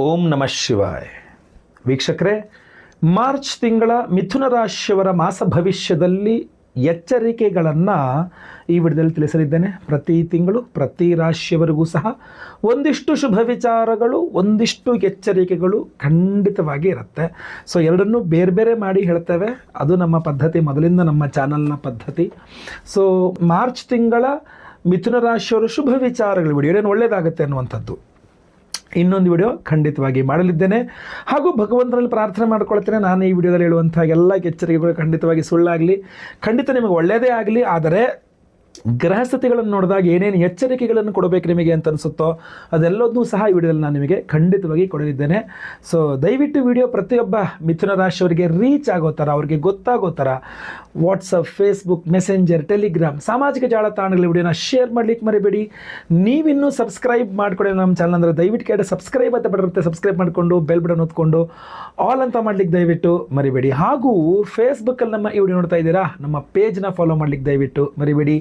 ಓಂ ನಮಃ ಶಿವಾಯ. ವೀಕ್ಷಕರೇ, ಮಾರ್ಚ್ ತಿಂಗಳ ಮಿಥುನ ರಾಶಿಯವರ ಮಾಸ ಭವಿಷ್ಯದಲ್ಲಿ ಎಚ್ಚರಿಕೆಗಳನ್ನು ಈ ವಿಡಿಯೋದಲ್ಲಿ ತಿಳಿಸಲಿದ್ದೇನೆ. ಪ್ರತಿ ತಿಂಗಳು, ಪ್ರತಿ ರಾಶಿಯವರಿಗೂ ಸಹ ಒಂದಿಷ್ಟು ಶುಭ ವಿಚಾರಗಳು, ಒಂದಿಷ್ಟು ಎಚ್ಚರಿಕೆಗಳು ಖಂಡಿತವಾಗಿ ಇರುತ್ತೆ. ಸೊ ಎರಡನ್ನೂ ಬೇರೆ ಬೇರೆ ಮಾಡಿ ಹೇಳ್ತೇವೆ. ಅದು ನಮ್ಮ ಪದ್ಧತಿ, ಮೊದಲಿಂದ ನಮ್ಮ ಚಾನಲ್ನ ಪದ್ಧತಿ. ಸೊ ಮಾರ್ಚ್ ತಿಂಗಳ ಮಿಥುನ ರಾಶಿಯವರು ಶುಭ ವಿಚಾರಗಳು ವಿಡಿಯೋ. ಏನು ಒಳ್ಳೆಯದಾಗುತ್ತೆ ಅನ್ನುವಂಥದ್ದು. ಇನ್ನೊಂದು ವಿಡಿಯೋ ಖಂಡಿತವಾಗಿ ಮಾಡಲಿದ್ದೇನೆ. ಹಾಗೂ ಭಗವಂತನಲ್ಲಿ ಪ್ರಾರ್ಥನೆ ಮಾಡ್ಕೊಳ್ತೇನೆ. ನಾನು ಈ ವಿಡಿಯೋದಲ್ಲಿ ಹೇಳುವಂಥ ಎಲ್ಲ ಎಚ್ಚರಿಕೆಗಳು ಖಂಡಿತವಾಗಿ ಸುಳ್ಳಾಗಲಿ. ಖಂಡಿತ ನಿಮಗೆ ಒಳ್ಳೆಯದೇ ಆಗಲಿ. ಆದರೆ ಗ್ರಹಸ್ಥಿತಿಗಳನ್ನು ನೋಡಿದಾಗ ಏನೇನು ಎಚ್ಚರಿಕೆಗಳನ್ನು ಕೊಡಬೇಕು ನಿಮಗೆ ಅಂತ ಅನಿಸುತ್ತೋ ಅದೆಲ್ಲದನ್ನೂ ಸಹ ಈ ವಿಡಿಯೋದಲ್ಲಿ ನಾನು ನಿಮಗೆ ಖಂಡಿತವಾಗಿ ಕೊಡಲಿದ್ದೇನೆ. ಸೊ ದಯವಿಟ್ಟು ವಿಡಿಯೋ ಪ್ರತಿಯೊಬ್ಬ ಮಿಥುನ ರಾಶಿಯವರಿಗೆ ರೀಚ್ ಆಗೋ ಥರ, ಅವ್ರಿಗೆ ಗೊತ್ತಾಗೋ ಥರ ವಾಟ್ಸಪ್ ಫೇಸ್ಬುಕ್ ಮೆಸೆಂಜರ್ ಟೆಲಿಗ್ರಾಮ್ ಸಾಮಾಜಿಕ ಜಾಲತಾಣಗಳ ವಿಡಿಯೋನ ಶೇರ್ ಮಾಡ್ಲಿಕ್ಕೆ ಮರಿಬೇಡಿ. ನೀವಿನ್ನೂ ಸಬ್ಸ್ಕ್ರೈಬ್ ಮಾಡಿಕೊಡಿ ನಮ್ಮ ಚಾನಲ್ ಅಂದರೆ ದಯವಿಟ್ಟು ಕೇಳಿ ಸಬ್ಸ್ಕ್ರೈಬ್ ಅಂತ ಬರುತ್ತೆ ಸಬ್ಸ್ಕ್ರೈಬ್ ಮಾಡಿಕೊಂಡು ಬೆಲ್ ಬಟನ್ ಹೊತ್ಕೊಂಡು ಆಲ್ ಅಂತ ಮಾಡ್ಲಿಕ್ಕೆ ದಯವಿಟ್ಟು ಮರಿಬೇಡಿ. ಹಾಗೂ ಫೇಸ್ಬುಕ್ಕಲ್ಲಿ ನಮ್ಮ ಈ ವಿಡಿಯೋ ನೋಡ್ತಾ ಇದ್ದೀರಾ, ನಮ್ಮ ಪೇಜ್ನ ಫಾಲೋ ಮಾಡ್ಲಿಕ್ಕೆ ದಯವಿಟ್ಟು ಮರಿಬೇಡಿ.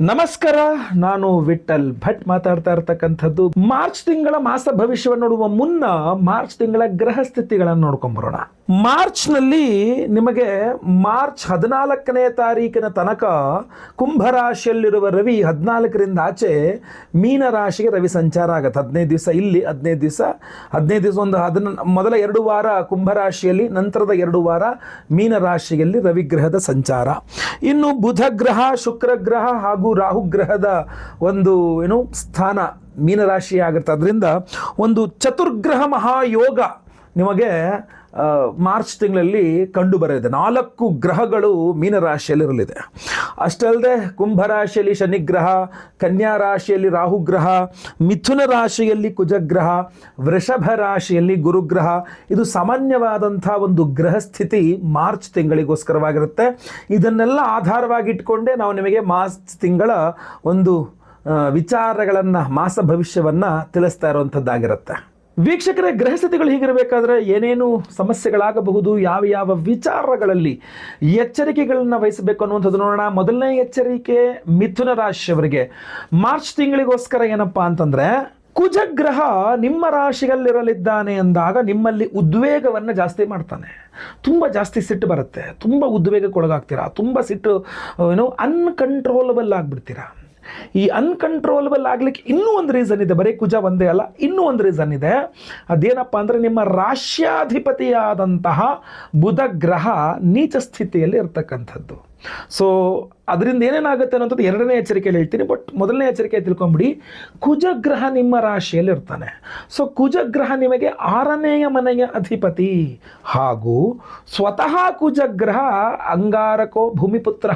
ನಮಸ್ಕಾರ, ನಾನು ವಿಠಲ್ ಭಟ್ ಮಾತಾಡ್ತಾ ಇರ್ತಕ್ಕಂಥದ್ದು. ಮಾರ್ಚ್ ತಿಂಗಳ ಮಾಸ ಭವಿಷ್ಯವನ್ನು ನೋಡುವ ಮುನ್ನ ಮಾರ್ಚ್ ತಿಂಗಳ ಗ್ರಹ ಸ್ಥಿತಿಗಳನ್ನು ನೋಡ್ಕೊಂಬರೋಣ. ಮಾರ್ಚ್ನಲ್ಲಿ ನಿಮಗೆ ಮಾರ್ಚ್ ಹದಿನಾಲ್ಕನೇ ತಾರೀಕಿನ ತನಕ ಕುಂಭರಾಶಿಯಲ್ಲಿರುವ ರವಿ ಹದಿನಾಲ್ಕರಿಂದ ಆಚೆ ಮೀನ ರಾಶಿಗೆ ರವಿ ಸಂಚಾರ ಆಗುತ್ತೆ. ಹದಿನೈದು ದಿವಸ ಇಲ್ಲಿ, ಹದಿನೈದು ದಿವಸ ಹದಿನೈದು ದಿವಸ ಒಂದು ಹದಿನ, ಮೊದಲ ಎರಡು ವಾರ ಕುಂಭರಾಶಿಯಲ್ಲಿ ನಂತರದ ಎರಡು ವಾರ ಮೀನ ರಾಶಿಯಲ್ಲಿ ರವಿಗ್ರಹದ ಸಂಚಾರ. ಇನ್ನು ಬುಧ ಗ್ರಹ, ಶುಕ್ರ ಗ್ರಹ ಹಾಗೂ ರಾಹು ಗ್ರಹದ ಒಂದು ಏನು ಸ್ಥಾನ ಮೀನರಾಶಿ ಆಗುತ್ತೆ ಅದರಿಂದ ಒಂದು ಚತುರ್ಗ್ರಹ ಮಹಾಯೋಗ ನಿಮಗೆ ಮಾರ್ಚ್ ತಿಂಗಳಲ್ಲಿ ಕಂಡು ಬರಲಿದೆ ನಾಲ್ಕು ಗ್ರಹಗಳು ಮೀನರಾಶಿಯಲ್ಲಿರಲಿದೆ. ಅಷ್ಟಲ್ಲದೆ ಕುಂಭರಾಶಿಯಲ್ಲಿ ಶನಿಗ್ರಹ ಕನ್ಯಾ ರಾಶಿಯಲ್ಲಿ ರಾಹುಗ್ರಹ, ಮಿಥುನ ರಾಶಿಯಲ್ಲಿ ಕುಜಗ್ರಹ, ವೃಷಭ ರಾಶಿಯಲ್ಲಿ ಗುರುಗ್ರಹ. ಇದು ಸಾಮಾನ್ಯವಾದಂಥ ಒಂದು ಗ್ರಹ ಸ್ಥಿತಿ ಮಾರ್ಚ್ ತಿಂಗಳಿಗೋಸ್ಕರವಾಗಿರುತ್ತೆ. ಇದನ್ನೆಲ್ಲ ಆಧಾರವಾಗಿಟ್ಕೊಂಡೇ ನಾವು ನಿಮಗೆ ಮಾರ್ಚ್ ತಿಂಗಳ ಒಂದು ವಿಚಾರಗಳನ್ನು, ಮಾಸ ಭವಿಷ್ಯವನ್ನು ತಿಳಿಸ್ತಾ ಇರುವಂಥದ್ದಾಗಿರುತ್ತೆ. ವೀಕ್ಷಕರೇ ಗ್ರಹಸ್ಥಿತಿಗಳು ಹೀಗಿರಬೇಕಾದ್ರೆ ಏನೇನು ಸಮಸ್ಯೆಗಳಾಗಬಹುದು, ಯಾವ ಯಾವ ವಿಚಾರಗಳಲ್ಲಿ ಎಚ್ಚರಿಕೆಗಳನ್ನು ವಹಿಸಬೇಕು ಅನ್ನುವಂಥದ್ದು ನೋಡೋಣ. ಮೊದಲನೇ ಎಚ್ಚರಿಕೆ ಮಿಥುನ ರಾಶಿಯವರಿಗೆ. ಮಾರ್ಚ್ ತಿಂಗಳಿಗೋಸ್ಕರ ಏನಪ್ಪ ಅಂತಂದ್ರೆ, ಕುಜಗ್ರಹ ನಿಮ್ಮ ರಾಶಿಯಲ್ಲಿರಲಿದ್ದಾನೆ ಅಂದಾಗ ನಿಮ್ಮಲ್ಲಿ ಉದ್ವೇಗವನ್ನು ಜಾಸ್ತಿ ಮಾಡ್ತಾನೆ. ತುಂಬ ಜಾಸ್ತಿ ಸಿಟ್ಟು ಬರುತ್ತೆ. ತುಂಬ ಉದ್ವೇಗಕ್ಕೊಳಗಾಗ್ತೀರಾ. ತುಂಬ ಸಿಟ್ಟು, ಏನು ಅನ್ಕಂಟ್ರೋಲಬಲ್ ಆಗಿಬಿಡ್ತೀರಾ. ಈ ಅನ್ಕಂಟ್ರೋಲಬಲ್ ಆಗ್ಲಿಕ್ಕೆ ಇನ್ನೂ ಒಂದು ರೀಸನ್ ಇದೆ. ಬರೀ ಕುಜ ಒಂದೇ ಅಲ್ಲ, ಇನ್ನೂ ಒಂದು ರೀಸನ್ ಇದೆ. ಅದೇನಪ್ಪ ಅಂದರೆ ನಿಮ್ಮ ರಾಶ್ಯಾಧಿಪತಿಯಾದಂತಹ ಬುಧ ಗ್ರಹ ನೀಚ ಸ್ಥಿತಿಯಲ್ಲಿ ಇರ್ತಕ್ಕಂಥದ್ದು. ಸೊ ಅದರಿಂದ ಏನೇನಾಗುತ್ತೆ ಅನ್ನೋಂಥದ್ದು ಎರಡನೇ ಎಚ್ಚರಿಕೆಯಲ್ಲಿ ಹೇಳ್ತೀನಿ ಬಟ್ ಮೊದಲನೇ ಎಚ್ಚರಿಕೆ ತಿಳ್ಕೊಂಬಿಡಿ, ಕುಜಗ್ರಹ ನಿಮ್ಮ ರಾಶಿಯಲ್ಲಿ ಇರ್ತಾನೆ ಸೊ ಕುಜಗ್ರಹ ನಿಮಗೆ ಆರನೆಯ ಮನೆಯ ಅಧಿಪತಿ ಹಾಗೂ ಸ್ವತಃ ಕುಜಗ್ರಹ ಅಂಗಾರಕೋ ಭೂಮಿಪುತ್ರ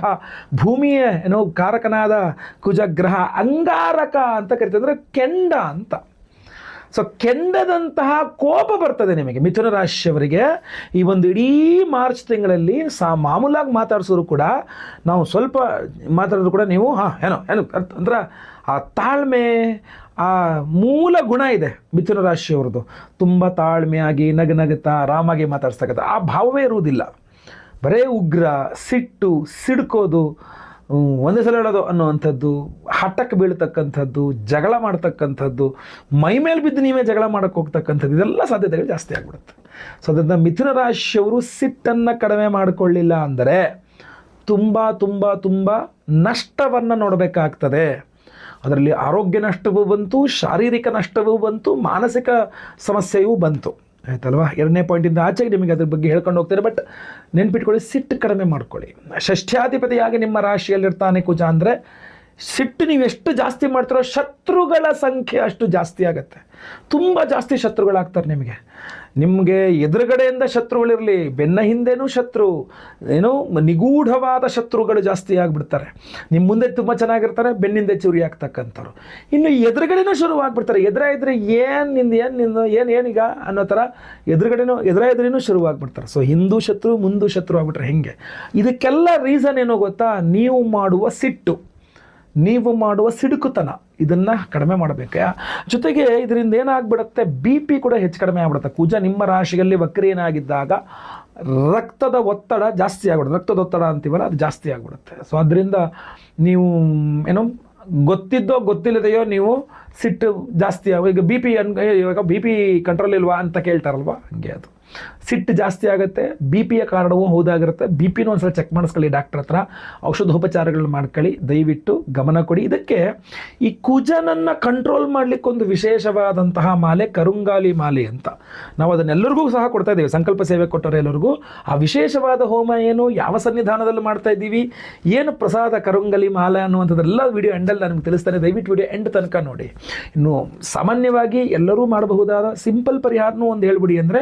ಭೂಮಿಯ ಏನೋ ಕಾರಕನಾದ ಕುಜಗ್ರಹ ಅಂಗಾರಕ ಅಂತ ಕರಿತಂದ್ರೆ ಕೆಂಡ ಅಂತ. ಸೊ ಕೆಂದದಂತಹ ಕೋಪ ಬರ್ತದೆ ನಿಮಗೆ ಮಿಥುನ ರಾಶಿಯವರಿಗೆ. ಈ ಒಂದು ಇಡೀ ಮಾರ್ಚ್ ತಿಂಗಳಲ್ಲಿ ಸಾ ಮಾಮೂಲಾಗಿ ಮಾತಾಡಿಸೋರು ಕೂಡ ನಾವು ಸ್ವಲ್ಪ ಮಾತಾಡಿದ್ರು ಕೂಡ ನೀವು, ಹಾಂ, ಏನೋ, ಏನು ಅಂದ್ರೆ ಆ ತಾಳ್ಮೆ, ಆ ಮೂಲ ಗುಣ ಇದೆ ಮಿಥುನ ರಾಶಿಯವ್ರದ್ದು ತುಂಬ ತಾಳ್ಮೆಯಾಗಿ ನಗ ನಗುತ್ತಾ ಆರಾಮಾಗಿ ಮಾತಾಡ್ಸ್ತಕ್ಕಂಥ, ಆ ಭಾವವೇ ಇರುವುದಿಲ್ಲ. ಬರೇ ಉಗ್ರ, ಸಿಟ್ಟು, ಸಿಡ್ಕೋದು ಒಂದೇ ಸಲ ಹೇಳೋದು ಅನ್ನುವಂಥದ್ದು, ಹಠಕ್ಕೆ ಬೀಳ್ತಕ್ಕಂಥದ್ದು, ಜಗಳ ಮಾಡ್ತಕ್ಕಂಥದ್ದು, ಮೈ ಮೇಲೆ ಬಿದ್ದು ನೀವೇ ಜಗಳ ಮಾಡಕ್ಕೆ ಹೋಗ್ತಕ್ಕಂಥದ್ದು, ಇದೆಲ್ಲ ಸಾಧ್ಯತೆಗಳು ಜಾಸ್ತಿ ಆಗ್ಬಿಡುತ್ತೆ. ಸೊ ಅದರಿಂದ ಮಿಥುನ ರಾಶಿಯವರು ಸಿಟ್ಟನ್ನು ಕಡಿಮೆ ಮಾಡಿಕೊಳ್ಳಿಲ್ಲ ಅಂದರೆ ತುಂಬ ತುಂಬ ತುಂಬ ನಷ್ಟವನ್ನು ನೋಡಬೇಕಾಗ್ತದೆ. ಅದರಲ್ಲಿ ಆರೋಗ್ಯ ನಷ್ಟವೂ ಬಂತು, ಶಾರೀರಿಕ ನಷ್ಟವೂ ಬಂತು, ಮಾನಸಿಕ ಸಮಸ್ಯೆಯೂ ಬಂತು. ಆಯ್ತಲ್ವಾ? ಎರಡನೇ ಪಾಯಿಂಟಿಂದ ಆಚೆಗೆ ನಿಮಗೆ ಅದ್ರ ಬಗ್ಗೆ ಹೇಳ್ಕೊಂಡು ಹೋಗ್ತಾರೆ ಬಟ್ ನೆನ್ಪಿಟ್ಕೊಳ್ಳಿ, ಸಿಟ್ಟು ಕಡಿಮೆ ಮಾಡ್ಕೊಳ್ಳಿ. ಷಷ್ಠ್ಯಾಧಿಪತಿಯಾಗಿ ನಿಮ್ಮ ರಾಶಿಯಲ್ಲಿರ್ತಾನೆ ಕುಜ ಅಂದರೆ ಸಿಟ್ಟು ನೀವು ಎಷ್ಟು ಜಾಸ್ತಿ ಮಾಡ್ತೀರೋ ಶತ್ರುಗಳ ಸಂಖ್ಯೆ ಅಷ್ಟು ಜಾಸ್ತಿ ಆಗುತ್ತೆ. ತುಂಬ ಜಾಸ್ತಿ ಶತ್ರುಗಳಾಗ್ತಾರೆ ನಿಮಗೆ. ನಿಮಗೆ ಎದುರುಗಡೆಯಿಂದ ಶತ್ರುಗಳಿರಲಿ, ಬೆನ್ನ ಹಿಂದೆನೂ ಶತ್ರು, ಏನೋ ನಿಗೂಢವಾದ ಶತ್ರುಗಳು ಜಾಸ್ತಿ ಆಗಿಬಿಡ್ತಾರೆ. ನಿಮ್ಮ ಮುಂದೆ ತುಂಬ ಚೆನ್ನಾಗಿರ್ತಾರೆ, ಬೆನ್ನಿಂದೆ ಚೂರಿ ಆಗ್ತಕ್ಕಂಥವ್ರು. ಇನ್ನು ಎದುರುಗಡೆನೂ ಶುರುವಾಗ್ಬಿಡ್ತಾರೆ ಎದುರ ಏನು ನಿಂದ ಏನು ನಿಂದ ಏನು ಏನೀಗ ಅನ್ನೋ ಥರ ಎದುರುಗಡೆನೂ, ಎದುರ ಎದುರಿನೂ ಶುರುವಾಗ್ಬಿಡ್ತಾರೆ ಸೊ ಹಿಂದೂ ಶತ್ರು, ಮುಂದೂ ಶತ್ರು ಆಗ್ಬಿಟ್ರೆ ಹೆಂಗೆ? ಇದಕ್ಕೆಲ್ಲ ರೀಸನ್ ಏನೋ ಗೊತ್ತಾ? ನೀವು ಮಾಡುವ ಸಿಟ್ಟು. ನೀವು ಮಾಡುವ ಸಿಡುಕುತನ. ಇದನ್ನು ಕಡಿಮೆ ಮಾಡಬೇಕು? ಜೊತೆಗೆ ಇದರಿಂದ ಏನಾಗ್ಬಿಡುತ್ತೆ? ಬಿ ಪಿ ಕೂಡ ಹೆಚ್ಚು ಕಡಿಮೆ ಆಗ್ಬಿಡುತ್ತೆ. ಕುಜ, ನಿಮ್ಮ ರಾಶಿಯಲ್ಲಿ ವಕ್ರೇನಾಗಿದ್ದಾಗ ರಕ್ತದ ಒತ್ತಡ ಜಾಸ್ತಿ ಆಗ್ಬಿಡುತ್ತೆ. ರಕ್ತದ ಒತ್ತಡ ಅಂತೀವಲ್ಲ, ಅದು ಜಾಸ್ತಿ ಆಗ್ಬಿಡುತ್ತೆ. ಸೊ ಅದರಿಂದ ನೀವು ಏನು ಗೊತ್ತಿದ್ದೋ, ಗೊತ್ತಿಲ್ಲದೆಯೋ ನೀವು ಸಿಟ್ಟು ಜಾಸ್ತಿ ಆಗ ಈಗ ಬಿ ಪಿ ಅನ್ ಇವಾಗ ಬಿ ಪಿ ಕಂಟ್ರೋಲ್ ಇಲ್ವಾ ಅಂತ ಕೇಳ್ತಾರಲ್ವಾ? ಹಂಗೆ ಅದು. ಸಿಟ್ಟು ಜಾಸ್ತಿ ಆಗುತ್ತೆ ಬಿ ಪಿಯ ಕಾರಣವೂ ಹೌದಾಗಿರುತ್ತೆ. ಬಿ ಪಿನೂ ಒಂದ್ಸಲ ಚೆಕ್ ಮಾಡಿಸ್ಕೊಳ್ಳಿ ಡಾಕ್ಟರ್ ಹತ್ರ. ಔಷಧೋಪಚಾರಗಳನ್ನ ಮಾಡ್ಕೊಳ್ಳಿ. ದಯವಿಟ್ಟು ಗಮನ ಕೊಡಿ. ಇದಕ್ಕೆ ಈ ಕುಜನನ್ನು ಕಂಟ್ರೋಲ್ ಮಾಡಲಿಕ್ಕೊಂದು ವಿಶೇಷವಾದಂತಹ ಮಾಲೆ ಕರುಂಗಾಲಿ ಮಾಲೆ ಅಂತ. ನಾವು ಅದನ್ನೆಲ್ಲರಿಗೂ ಸಹ ಕೊಡ್ತಾ ಇದ್ದೀವಿ. ಸಂಕಲ್ಪ ಸೇವೆ ಕೊಟ್ಟರೆ ಎಲ್ಲರಿಗೂ. ಆ ವಿಶೇಷವಾದ ಹೋಮ ಏನು, ಯಾವ ಸನ್ನಿಧಾನದಲ್ಲಿ ಮಾಡ್ತಾ ಇದ್ದೀವಿ, ಏನು ಪ್ರಸಾದ ಕರುಂಗಲಿ ಮಾಲೆ ಅನ್ನುವಂಥದ್ದೆಲ್ಲ ವಿಡಿಯೋ ಎಂಡಲ್ಲಿ ನನಗೆ ತಿಳಿಸ್ತಾನೆ. ದಯವಿಟ್ಟು ವಿಡಿಯೋ ಎಂಡ್ ತನಕ ನೋಡಿ. ಇನ್ನು ಸಾಮಾನ್ಯವಾಗಿ ಎಲ್ಲರೂ ಮಾಡಬಹುದಾದ ಸಿಂಪಲ್ ಪರಿಹಾರನೂ ಒಂದು ಹೇಳ್ಬಿಡಿ ಅಂದರೆ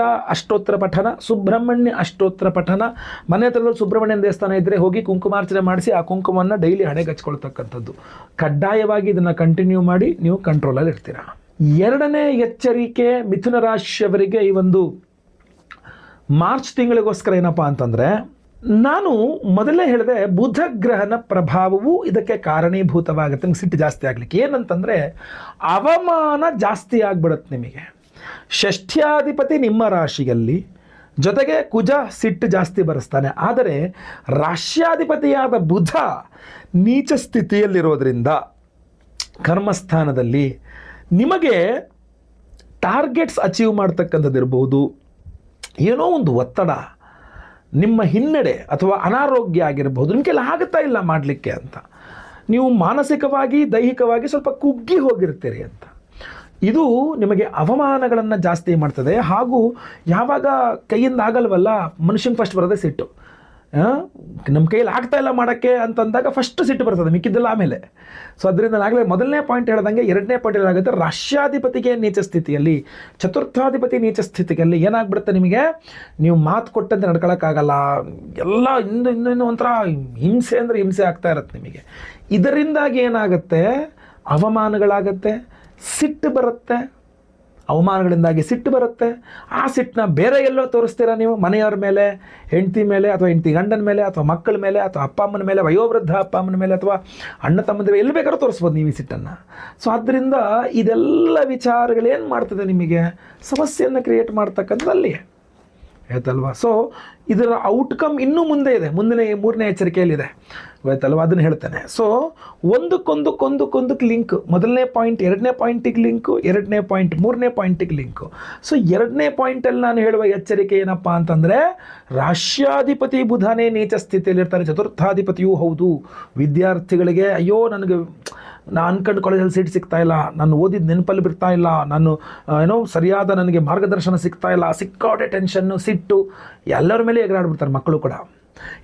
ಅಷ್ಟೋತ್ತರ ಪಠನ, ಸುಬ್ರಹ್ಮಣ್ಯ ಅಷ್ಟೋತ್ತರ ಪಠನ. ಮನೆ ಹತ್ರದಲ್ಲಿ ಸುಬ್ರಹ್ಮಣ್ಯನ ದೇವಸ್ಥಾನ ಇದ್ದರೆ ಹೋಗಿ ಕುಂಕುಮಾರ್ಚನೆ ಮಾಡಿಸಿ ಆ ಕುಂಕುಮವನ್ನು ಡೈಲಿ ಹಣೆಗೆ ಹಚ್ಕೊಳ್ತಕ್ಕಂಥದ್ದು ಕಡ್ಡಾಯವಾಗಿ ಇದನ್ನು ಕಂಟಿನ್ಯೂ ಮಾಡಿ ನೀವು ಕಂಟ್ರೋಲಲ್ಲಿ ಇರ್ತೀರ. ಎರಡನೇ ಎಚ್ಚರಿಕೆ ಮಿಥುನ ರಾಶಿಯವರಿಗೆ ಈ ಒಂದು ಮಾರ್ಚ್ ತಿಂಗಳಿಗೋಸ್ಕರ ಏನಪ್ಪ ಅಂತಂದರೆ, ನಾನು ಮೊದಲೇ ಹೇಳಿದೆ ಬುಧ ಗ್ರಹನ ಪ್ರಭಾವವು ಇದಕ್ಕೆ ಕಾರಣೀಭೂತವಾಗುತ್ತೆ ನಿಮ್ಗೆ ಸಿಟ್ಟು ಜಾಸ್ತಿ ಆಗಲಿಕ್ಕೆ. ಏನಂತಂದರೆ, ಅವಮಾನ ಜಾಸ್ತಿ ಆಗ್ಬಿಡುತ್ತೆ ನಿಮಗೆ. ಷಷ್ಠ್ಯಾಧಿಪತಿ ನಿಮ್ಮ ರಾಶಿಯಲ್ಲಿ ಜೊತೆಗೆ ಕುಜ ಸಿಟ್ಟು ಜಾಸ್ತಿ ಬರೆಸ್ತಾನೆ. ಆದರೆ ರಾಶ್ಯಾಧಿಪತಿಯಾದ ಬುಧ ನೀಚ ಸ್ಥಿತಿಯಲ್ಲಿರೋದ್ರಿಂದ ಕರ್ಮಸ್ಥಾನದಲ್ಲಿ ನಿಮಗೆ ಟಾರ್ಗೆಟ್ಸ್ ಅಚೀವ್ ಮಾಡ್ತಕ್ಕಂಥದ್ದು ಇರ್ಬೋದು. ಏನೋ ಒಂದು ಒತ್ತಡ, ನಿಮ್ಮ ಹಿನ್ನಡೆ ಅಥವಾ ಅನಾರೋಗ್ಯ ಆಗಿರ್ಬೋದು. ನಿಮಗೆಲ್ಲ ಆಗುತ್ತಾ ಇಲ್ಲ ಮಾಡಲಿಕ್ಕೆ ಅಂತ. ನೀವು ಮಾನಸಿಕವಾಗಿ, ದೈಹಿಕವಾಗಿ ಸ್ವಲ್ಪ ಕುಗ್ಗಿ ಹೋಗಿರ್ತೀರಿ ಅಂತ. ಇದು ನಿಮಗೆ ಅವಮಾನಗಳನ್ನು ಜಾಸ್ತಿ ಮಾಡ್ತದೆ. ಹಾಗೂ ಯಾವಾಗ ಕೈಯಿಂದ ಆಗಲ್ವಲ್ಲ ಮನುಷ್ಯನ ಫಸ್ಟ್ ಬರೋದೇ ಸಿಟ್ಟು. ನಮ್ಮ ಕೈಯಲ್ಲಿ ಆಗ್ತಾ ಇಲ್ಲ ಮಾಡೋಕ್ಕೆ ಅಂತಂದಾಗ ಫಸ್ಟ್ ಸಿಟ್ಟು ಬರ್ತದೆ, ಮಿಕ್ಕಿದ್ದೆಲ್ಲ ಆಮೇಲೆ. ಸೊ ಅದರಿಂದ ನಾಗಲೇ ಮೊದಲನೇ ಪಾಯಿಂಟ್ ಹೇಳ್ದಂಗೆ ಎರಡನೇ ಪಾಯಿಂಟ್ ಏನಾಗುತ್ತೆ ರಾಷ್ಟ್ರಾಧಿಪತಿಗೆ ನೀಚ ಸ್ಥಿತಿಯಲ್ಲಿ, ಚತುರ್ಥಾಧಿಪತಿ ನೀಚ ಸ್ಥಿತಿಯಲ್ಲಿ ಏನಾಗ್ಬಿಡುತ್ತೆ ನಿಮಗೆ? ನೀವು ಮಾತು ಕೊಟ್ಟಂತೆ ನಡ್ಕೊಳಕ್ಕಾಗಲ್ಲ. ಎಲ್ಲ ಇಂದು ಇನ್ನು, ಇನ್ನೂ ಒಂಥರ ಹಿಂಸೆ ಅಂದರೆ ಹಿಂಸೆ ಆಗ್ತಾ ಇರುತ್ತೆ ನಿಮಗೆ. ಇದರಿಂದಾಗಿ ಏನಾಗುತ್ತೆ? ಅವಮಾನಗಳಾಗತ್ತೆ. ಸಿಟ್ಟು ಬರುತ್ತೆ, ಅವಮಾನಗಳಿಂದಾಗಿ ಸಿಟ್ಟು ಬರುತ್ತೆ. ಆ ಸಿಟ್ಟನ್ನ ಬೇರೆ ಎಲ್ಲೋ ತೋರಿಸ್ತೀರಾ ನೀವು? ಮನೆಯವ್ರ ಮೇಲೆ, ಹೆಂಡತಿ ಮೇಲೆ ಅಥವಾ ಹೆಂಡತಿ ಗಂಡನ ಮೇಲೆ ಅಥವಾ ಮಕ್ಕಳ ಮೇಲೆ ಅಥವಾ ಅಪ್ಪ ಅಮ್ಮನ ಮೇಲೆ, ವಯೋವೃದ್ಧ ಅಪ್ಪ ಅಮ್ಮನ ಮೇಲೆ ಅಥವಾ ಅಣ್ಣ ತಮ್ಮಂದಿರ ಎಲ್ಲಿ ಬೇಕಾದ್ರೂ ತೋರಿಸ್ಬೋದು ನೀವು ಈ ಸಿಟ್ಟನ್ನು. ಸೊ ಆದ್ದರಿಂದ ಇದೆಲ್ಲ ವಿಚಾರಗಳೇನು ಮಾಡ್ತದೆ ನಿಮಗೆ? ಸಮಸ್ಯೆಯನ್ನು ಕ್ರಿಯೇಟ್ ಮಾಡ್ತಕ್ಕಂಥದ್ದಲ್ಲಿ ಆಯ್ತಲ್ವಾ ಸೊ ಇದರ ಔಟ್ಕಮ್ ಇನ್ನೂ ಮುಂದೆ ಇದೆ. ಮುಂದಿನ ಮೂರನೇ ಎಚ್ಚರಿಕೆಯಲ್ಲಿದೆ. ಗೊತ್ತಲ್ವಾ ಅದನ್ನು ಹೇಳ್ತಾನೆ. ಸೊ ಒಂದಕ್ಕೊಂದಕ್ಕೊಂದಕ್ಕೊಂದಕ್ಕೆ ಲಿಂಕ್ ಮೊದಲನೇ ಪಾಯಿಂಟ್ ಎರಡನೇ ಪಾಯಿಂಟಿಗೆ ಲಿಂಕು ಎರಡನೇ ಪಾಯಿಂಟ್ ಮೂರನೇ ಪಾಯಿಂಟಿಗೆ ಲಿಂಕು ಸೊ ಎರಡನೇ ಪಾಯಿಂಟಲ್ಲಿ ನಾನು ಹೇಳುವ ಎಚ್ಚರಿಕೆ ಏನಪ್ಪ ಅಂತಂದರೆ, ರಾಷ್ಟ್ರಾಧಿಪತಿ ಬುಧನೇ ನೀಚ ಸ್ಥಿತಿಯಲ್ಲಿರ್ತಾರೆ, ಚತುರ್ಥಾಧಿಪತಿಯೂ ಹೌದು. ವಿದ್ಯಾರ್ಥಿಗಳಿಗೆ, ಅಯ್ಯೋ, ನನಗೆ ನಾನು ಅನ್ಕಂಡು ಕಾಲೇಜಲ್ಲಿ ಸೀಟ್ ಸಿಗ್ತಾ ಇಲ್ಲ, ನಾನು ಓದಿದ ನೆನಪಲ್ಲಿ ಬಿಡ್ತಾ ಇಲ್ಲ, ನಾನು ಏನೋ ಸರಿಯಾದ ನನಗೆ ಮಾರ್ಗದರ್ಶನ ಸಿಗ್ತಾ ಇಲ್ಲ, ಸಿಕ್ಕಾಡೆ ಟೆನ್ಷನ್ನು ಸಿಟ್ಟು, ಎಲ್ಲರ ಮೇಲೆ ಎಗರಾಡ್ಬಿಡ್ತಾರೆ ಮಕ್ಕಳು ಕೂಡ.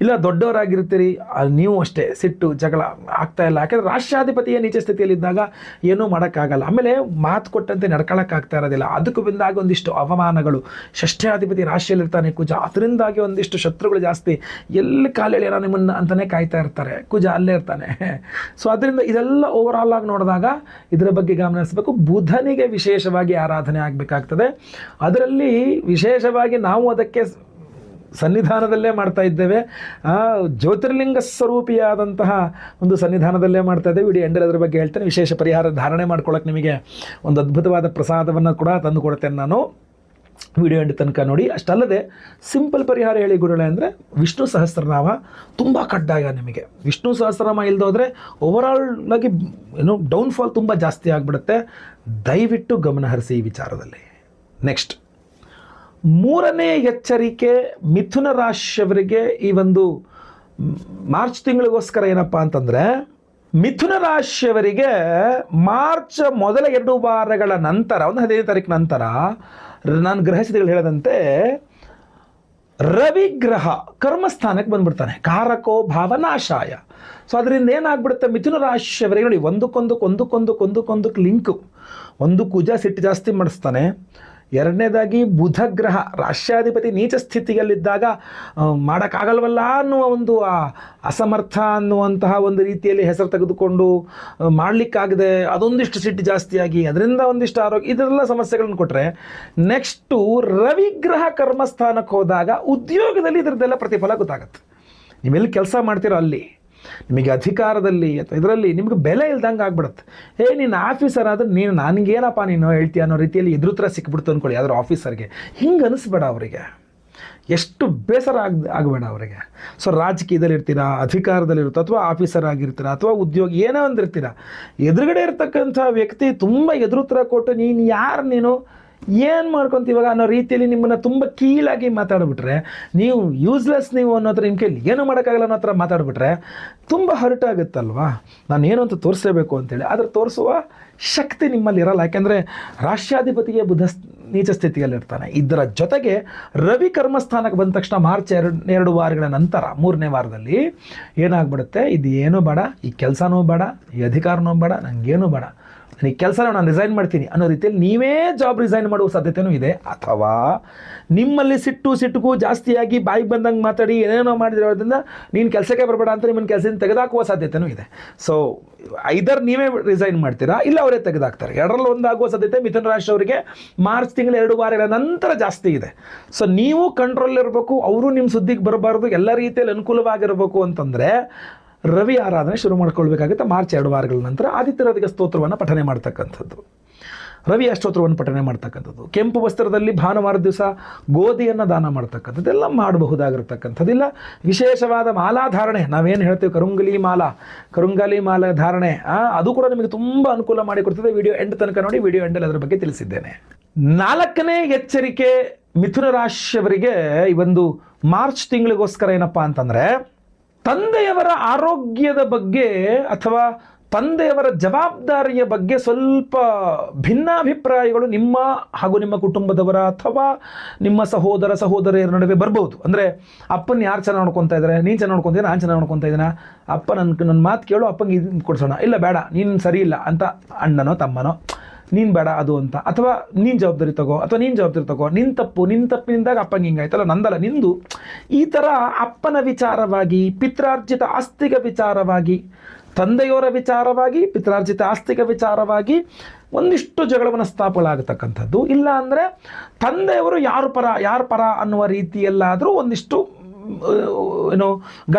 ಇಲ್ಲ ದೊಡ್ಡವರಾಗಿರ್ತೀರಿ ನೀವು ಅಷ್ಟೇ, ಸಿಟ್ಟು, ಜಗಳ ಆಗ್ತಾ ಇಲ್ಲ. ಯಾಕೆಂದ್ರೆ ರಾಷ್ಟ್ರಾಧಿಪತಿಯ ನೀಚ ಸ್ಥಿತಿಯಲ್ಲಿದ್ದಾಗ ಏನೂ ಮಾಡೋಕ್ಕಾಗಲ್ಲ. ಆಮೇಲೆ ಮಾತು ಕೊಟ್ಟಂತೆ ನಡ್ಕೊಳಕ್ಕಾಗ್ತಾ ಇರೋದಿಲ್ಲ. ಅದಕ್ಕೂ ಬಂದಾಗ ಒಂದಿಷ್ಟು ಅವಮಾನಗಳು. ಷಷ್ಠ್ಯಾಧಿಪತಿ ರಾಶಿಯಲ್ಲಿರ್ತಾನೆ ಕುಜ. ಅದರಿಂದಾಗಿ ಒಂದಿಷ್ಟು ಶತ್ರುಗಳು ಜಾಸ್ತಿ. ಎಲ್ಲಿ ಕಾಲೆಳೆಯೋಣ ನಿಮ್ಮನ್ನು ಅಂತಲೇ ಕಾಯ್ತಾ ಇರ್ತಾರೆ. ಕುಜ ಅಲ್ಲೇ ಇರ್ತಾನೆ. ಸೊ ಅದರಿಂದ ಇದೆಲ್ಲ ಓವರ್ ಆಲ್ ಆಗಿ ನೋಡಿದಾಗ ಇದರ ಬಗ್ಗೆ ಗಮನಿಸಬೇಕು. ಬುಧನಿಗೆ ವಿಶೇಷವಾಗಿ ಆರಾಧನೆ ಆಗಬೇಕಾಗ್ತದೆ. ಅದರಲ್ಲಿ ವಿಶೇಷವಾಗಿ ನಾವು ಅದಕ್ಕೆ ಸನ್ನಿಧಾನದಲ್ಲೇ ಮಾಡ್ತಾ ಇದ್ದೇವೆ. ಜ್ಯೋತಿರ್ಲಿಂಗ ಸ್ವರೂಪಿಯಾದಂತಹ ಒಂದು ಸನ್ನಿಧಾನದಲ್ಲೇ ಮಾಡ್ತಾ ಇದ್ದೇವೆ. ಇಡೀ ಎಂಡಲ್ ಅದರ ಬಗ್ಗೆ ಹೇಳ್ತೇನೆ. ವಿಶೇಷ ಪರಿಹಾರ ಧಾರಣೆ ಮಾಡ್ಕೊಳ್ಳೋಕೆ ನಿಮಗೆ ಒಂದು ಅದ್ಭುತವಾದ ಪ್ರಸಾದವನ್ನು ಕೂಡ ತಂದು ಕೊಡ್ತೇನೆ ನಾನು. ವಿಡಿಯೋ ಎಂಡ್ ತನಕ ನೋಡಿ. ಅಷ್ಟಲ್ಲದೆ ಸಿಂಪಲ್ ಪರಿಹಾರ ಹೇಳಿ ಗುರುಳೆ ಅಂದರೆ ವಿಷ್ಣು ಸಹಸ್ರನಾಮ ತುಂಬ ಕಡ್ಡಾಯ ನಿಮಗೆ. ವಿಷ್ಣು ಸಹಸ್ರನಾಮ ಓವರಾಲ್ ಆಗಿ ಏನು ಡೌನ್ಫಾಲ್ ತುಂಬ ಜಾಸ್ತಿ ಆಗಿಬಿಡುತ್ತೆ. ದಯವಿಟ್ಟು ಗಮನಹರಿಸಿ ಈ ವಿಚಾರದಲ್ಲಿ. ನೆಕ್ಸ್ಟ್ ಮೂರನೇ ಎಚ್ಚರಿಕೆ ಮಿಥುನ ರಾಶಿಯವರಿಗೆ ಈ ಒಂದು ಮಾರ್ಚ್ ತಿಂಗಳಿಗೋಸ್ಕರ ಏನಪ್ಪ ಅಂತಂದರೆ, ಮಿಥುನ ರಾಶಿಯವರಿಗೆ ಮಾರ್ಚ್ ಮೊದಲ ಎರಡು ವಾರಗಳ ನಂತರ, ಒಂದು ಹದಿನೈದು ತಾರೀಕು ನಂತರ, ನಾನು ಗ್ರಹಸ್ಥಿತಿಗಳು ಹೇಳದಂತೆ, ರವಿ ಗ್ರಹ ಕರ್ಮಸ್ಥಾನಕ್ಕೆ ಬಂದ್ಬಿಡ್ತಾನೆ. ಕಾರಕೋ ಭಾವನಾಶಾಯ ಸೊ ಅದರಿಂದ ಏನಾಗ್ಬಿಡುತ್ತೆ, ಮಿಥುನ ರಾಶಿಯವರಿಗೆ ನೋಡಿ ಒಂದಕ್ಕೊಂದಕ್ಕೆ ಒಂದಕ್ಕೊಂದಕ್ಕೆ ಒಂದಕ್ಕೊಂದಕ್ಕೆ ಲಿಂಕು ಒಂದು ಕುಜ, ಸಿಟ್ಟು ಜಾಸ್ತಿ ಮಾಡಿಸ್ತಾನೆ. ಎರಡನೇದಾಗಿ ಬುಧ ಗ್ರಹ ರಾಷ್ಟ್ರಾಧಿಪತಿ ನೀಚ ಸ್ಥಿತಿಯಲ್ಲಿದ್ದಾಗ ಮಾಡೋಕ್ಕಾಗಲ್ವಲ್ಲ ಅನ್ನುವ ಒಂದು ಅಸಮರ್ಥ ಅನ್ನುವಂತಹ ಒಂದು ರೀತಿಯಲ್ಲಿ ಹೆಸರು ತೆಗೆದುಕೊಂಡು ಮಾಡ್ಲಿಕ್ಕಾಗದೆ. ಅದೊಂದಿಷ್ಟು ಸಿಟ್ಟು ಜಾಸ್ತಿಯಾಗಿ, ಅದರಿಂದ ಒಂದಿಷ್ಟು ಆರೋಗ್ಯ, ಇದೆಲ್ಲ ಸಮಸ್ಯೆಗಳನ್ನು ಕೊಟ್ಟರೆ ನೆಕ್ಸ್ಟು ರವಿಗ್ರಹ ಕರ್ಮಸ್ಥಾನಕ್ಕೆ ಹೋದಾಗ ಉದ್ಯೋಗದಲ್ಲಿ ಇದರದ್ದೆಲ್ಲ ಪ್ರತಿಫಲ ಗೊತ್ತಾಗುತ್ತೆ. ನೀವೆಲ್ಲಿ ಕೆಲಸ ಮಾಡ್ತೀರೋ ಅಲ್ಲಿ. ನಿಮಗೆ ಅಧಿಕಾರದಲ್ಲಿ ಅಥವಾ ಇದರಲ್ಲಿ ನಿಮಗೆ ಬೆಲೆ ಇಲ್ದಂಗೆ ಆಗ್ಬಿಡುತ್ತೆ. ಏ, ನೀನು ಆಫೀಸರ್ ಆದರೆ ನೀನು ನನಗೇನಪ್ಪ ನೀನು ಹೇಳ್ತೀಯ ಅನ್ನೋ ರೀತಿಯಲ್ಲಿ ಎದುರುತ್ರ ಸಿಕ್ಬಿಡ್ತು ಅಂದ್ಕೊಳ್ಳಿ ಯಾವ್ದಾರು ಆಫೀಸರ್ಗೆ ಹಿಂಗೆ ಅನಿಸ್ಬೇಡ ಅವರಿಗೆ. ಎಷ್ಟು ಬೇಸರ ಆಗ, ಆಗಬೇಡ ಅವರಿಗೆ. ಸೊ ರಾಜಕೀಯದಲ್ಲಿ ಇರ್ತೀರಾ ಅಧಿಕಾರದಲ್ಲಿರುತ್ತೆ ಅಥವಾ ಆಫೀಸರ್ ಆಗಿರ್ತೀರಾ, ಅಥವಾ ಉದ್ಯೋಗ ಏನೋ ಒಂದಿರ್ತೀರಾ. ಎದುರುಗಡೆ ಇರ್ತಕ್ಕಂಥ ವ್ಯಕ್ತಿ ತುಂಬ ಎದುರುತ್ರ ಕೊಟ್ಟು, ನೀನು ಯಾರು ನೀನು? ಏನು ಮಾಡ್ಕೊಂತ ಇವಾಗ ಅನ್ನೋ ರೀತಿಯಲ್ಲಿ ನಿಮ್ಮನ್ನು ತುಂಬ ಕೀಳಾಗಿ ಮಾತಾಡಿಬಿಟ್ರೆ, ನೀವು ಯೂಸ್ಲೆಸ್ ನೀವು ಅನ್ನೋ ಹತ್ರ ನಿಮ್ಮ ಕೈಲಿ ಏನೂ ಮಾಡೋಕ್ಕಾಗಲ್ಲ ಅನ್ನೋ ಹತ್ರ ಮಾತಾಡಿಬಿಟ್ರೆ ತುಂಬ ಹರ್ಟ್ ಆಗುತ್ತಲ್ವಾ? ನಾನು ಏನು ಅಂತ ತೋರಿಸಲೇಬೇಕು ಅಂತೇಳಿ. ಆದರೆ ತೋರಿಸುವ ಶಕ್ತಿ ನಿಮ್ಮಲ್ಲಿ ಇರಲ್ಲ. ಯಾಕೆಂದರೆ ರಾಷ್ಟ್ರಾಧಿಪತಿಗೆ ಬುಧ ನೀಚ ನೀಚ ಸ್ಥಿತಿಯಲ್ಲಿರ್ತಾನೆ. ಇದರ ಜೊತೆಗೆ ರವಿ ಕರ್ಮಸ್ಥಾನಕ್ಕೆ ಬಂದ ತಕ್ಷಣ ಮಾರ್ಚ್ ಎರಡು ಎರಡು ವಾರಗಳ ನಂತರ, ಮೂರನೇ ವಾರದಲ್ಲಿ ಏನಾಗ್ಬಿಡುತ್ತೆ? ಇದು ಏನೂ ಬೇಡ. ಈ ಕೆಲಸನೂ ಬೇಡ. ಈ ಅಧಿಕಾರನೂ ಬೇಡ. ನನಗೇನು ಬೇಡ. ನನಗೆ ಕೆಲಸ ನಾನು ರಿಸೈನ್ ಮಾಡ್ತೀನಿ ಅನ್ನೋ ರೀತಿಯಲ್ಲಿ ನೀವೇ ಜಾಬ್ ರಿಸೈನ್ ಮಾಡುವ ಸಾಧ್ಯತೆಯೂ ಇದೆ. ಅಥವಾ ನಿಮ್ಮಲ್ಲಿ ಸಿಟ್ಟು ಸಿಟ್ಟುಗೂ ಜಾಸ್ತಿಯಾಗಿ ಬಾಯಿಗೆ ಬಂದಂಗೆ ಮಾತಾಡಿ ಏನೇನೋ ಮಾಡಿರೋದ್ರಿಂದ ನೀನು ಕೆಲಸಕ್ಕೆ ಬರಬೇಡ ಅಂತ ನಿಮ್ಮನ್ನು ಕೆಲಸದಿಂದ ತೆಗೆದಾಕುವ ಸಾಧ್ಯತೆಯೂ ಇದೆ. ಸೊ ಐದರ್ ನೀವೇ ರಿಸೈನ್ ಮಾಡ್ತೀರಾ, ಇಲ್ಲ ಅವರೇ ತೆಗೆದಾಕ್ತಾರೆ. ಎರಡರಲ್ಲಿ ಒಂದಾಗುವ ಸಾಧ್ಯತೆ ಮಿಥುನ್ ರಾಶಿ ಅವರಿಗೆ ಮಾರ್ಚ್ ತಿಂಗಳು ಎರಡು ವಾರಗಳ ನಂತರ ಜಾಸ್ತಿ ಇದೆ. ಸೊ ನೀವು ಕಂಟ್ರೋಲ್ ಇರಬೇಕು, ಅವರು ನಿಮ್ಮ ಸುದ್ದಿಗೆ ಬರಬಾರ್ದು, ಎಲ್ಲ ರೀತಿಯಲ್ಲಿ ಅನುಕೂಲವಾಗಿರಬೇಕು ಅಂತಂದರೆ ರವಿ ಆರಾಧನೆ ಶುರು ಮಾಡ್ಕೊಳ್ಬೇಕಾಗುತ್ತೆ ಮಾರ್ಚ್ ಎರಡು ವಾರಗಳ ನಂತರ ಆದಿತ್ಯರಾದಿಗೆ ಸ್ತೋತ್ರವನ್ನು ಪಠನೆ ಮಾಡ್ತಕ್ಕಂಥದ್ದು. ರವಿ ಅಷ್ಟೋತ್ರವನ್ನು ಪಠನೆ ಮಾಡ್ತಕ್ಕಂಥದ್ದು. ಕೆಂಪು ವಸ್ತ್ರದಲ್ಲಿ ಭಾನುವಾರ ದಿವಸ ಗೋಧಿಯನ್ನು ದಾನ ಮಾಡ್ತಕ್ಕಂಥದ್ದೆಲ್ಲ ಎಲ್ಲ ಮಾಡಬಹುದಾಗಿರ್ತಕ್ಕಂಥದ್ದು ಇಲ್ಲ ವಿಶೇಷವಾದ ಮಾಲಾಧಾರಣೆ ನಾವೇನು ಹೇಳ್ತೀವಿ? ಕರುಂಗಲಿ ಮಾಲಾ. ಕರುಂಗಲಿ ಮಾಲ ಧಾರಣೆ. ಅದು ಕೂಡ ನಿಮಗೆ ತುಂಬ ಅನುಕೂಲ ಮಾಡಿಕೊಡ್ತದೆ ವಿಡಿಯೋ ಎಂಡ್ ತನಕ ನೋಡಿ, ವಿಡಿಯೋ ಎಂಡಲ್ಲಿ ಅದರ ಬಗ್ಗೆ ತಿಳಿಸಿದ್ದೇನೆ. ನಾಲ್ಕನೇ ಎಚ್ಚರಿಕೆ ಮಿಥುನ ರಾಶಿಯವರಿಗೆ ಈ ಒಂದು ಮಾರ್ಚ್ ತಿಂಗಳಿಗೋಸ್ಕರ ಏನಪ್ಪ ಅಂತಂದರೆ ತಂದೆಯವರ ಆರೋಗ್ಯದ ಬಗ್ಗೆ ಅಥವಾ ತಂದೆಯವರ ಜವಾಬ್ದಾರಿಯ ಬಗ್ಗೆ ಸ್ವಲ್ಪ ಭಿನ್ನಾಭಿಪ್ರಾಯಗಳು ನಿಮ್ಮ ಹಾಗೂ ನಿಮ್ಮ ಕುಟುಂಬದವರ ಅಥವಾ ನಿಮ್ಮ ಸಹೋದರ ಸಹೋದರಿಯರ ನಡುವೆ ಬರ್ಬೋದು. ಅಂದರೆ ಅಪ್ಪನ ಯಾರು ಚೆನ್ನಾಗಿ ನೋಡ್ಕೊತಾ ಇದ್ದಾರೆ ನೀನು ಚೆನ್ನಾಗಿ ನೋಡ್ಕೊತೀನಿ ನಾನು ಚೆನ್ನಾಗಿ ನೋಡ್ಕೊತಾ ಇದ್ದೀನ ಅಪ್ಪ ನನ್ನ ನನ್ನ ಮಾತು ಕೇಳು, ಅಪ್ಪಂಗೆ ಇದು ಕೊಡಿಸೋಣ. ಇಲ್ಲ, ಬೇಡ, ನೀನು ಸರಿ ಇಲ್ಲ ಅಂತ ಅಣ್ಣನೋ, ತಮ್ಮನೋ ನೀನು ಬೇಡ ಅದು ಅಂತ. ಅಥವಾ ನೀನು ಜವಾಬ್ದಾರಿ ತಗೋ, ಅಥವಾ ನೀನು ಜವಾಬ್ದಾರಿ ತಗೋ ನಿನ್ನ ತಪ್ಪು ನಿನ್ನ ತಪ್ಪಿನಿಂದಾಗ ಅಪ್ಪಂಗೆ ಹಿಂಗಾಯ್ತಲ್ಲ ನಂದಲ್ಲ, ನಿಂದು. ಈ ಥರ ಅಪ್ಪನ ವಿಚಾರವಾಗಿ, ಪಿತ್ರಾರ್ಜಿತ ಆಸ್ತಿಕ ವಿಚಾರವಾಗಿ ತಂದೆಯವರ ವಿಚಾರವಾಗಿ, ಪಿತ್ರಾರ್ಜಿತ ಆಸ್ತಿಕ ವಿಚಾರವಾಗಿ ಒಂದಿಷ್ಟು ಜಗಳವನ್ನು ಸ್ಥಾಪಗಳಾಗತಕ್ಕಂಥದ್ದು ಇಲ್ಲ ಅಂದರೆ ತಂದೆಯವರು ಯಾರು ಪರ ಯಾರು ಪರ ಅನ್ನುವ ರೀತಿಯಲ್ಲಾದರೂ ಒಂದಿಷ್ಟು ಏನು,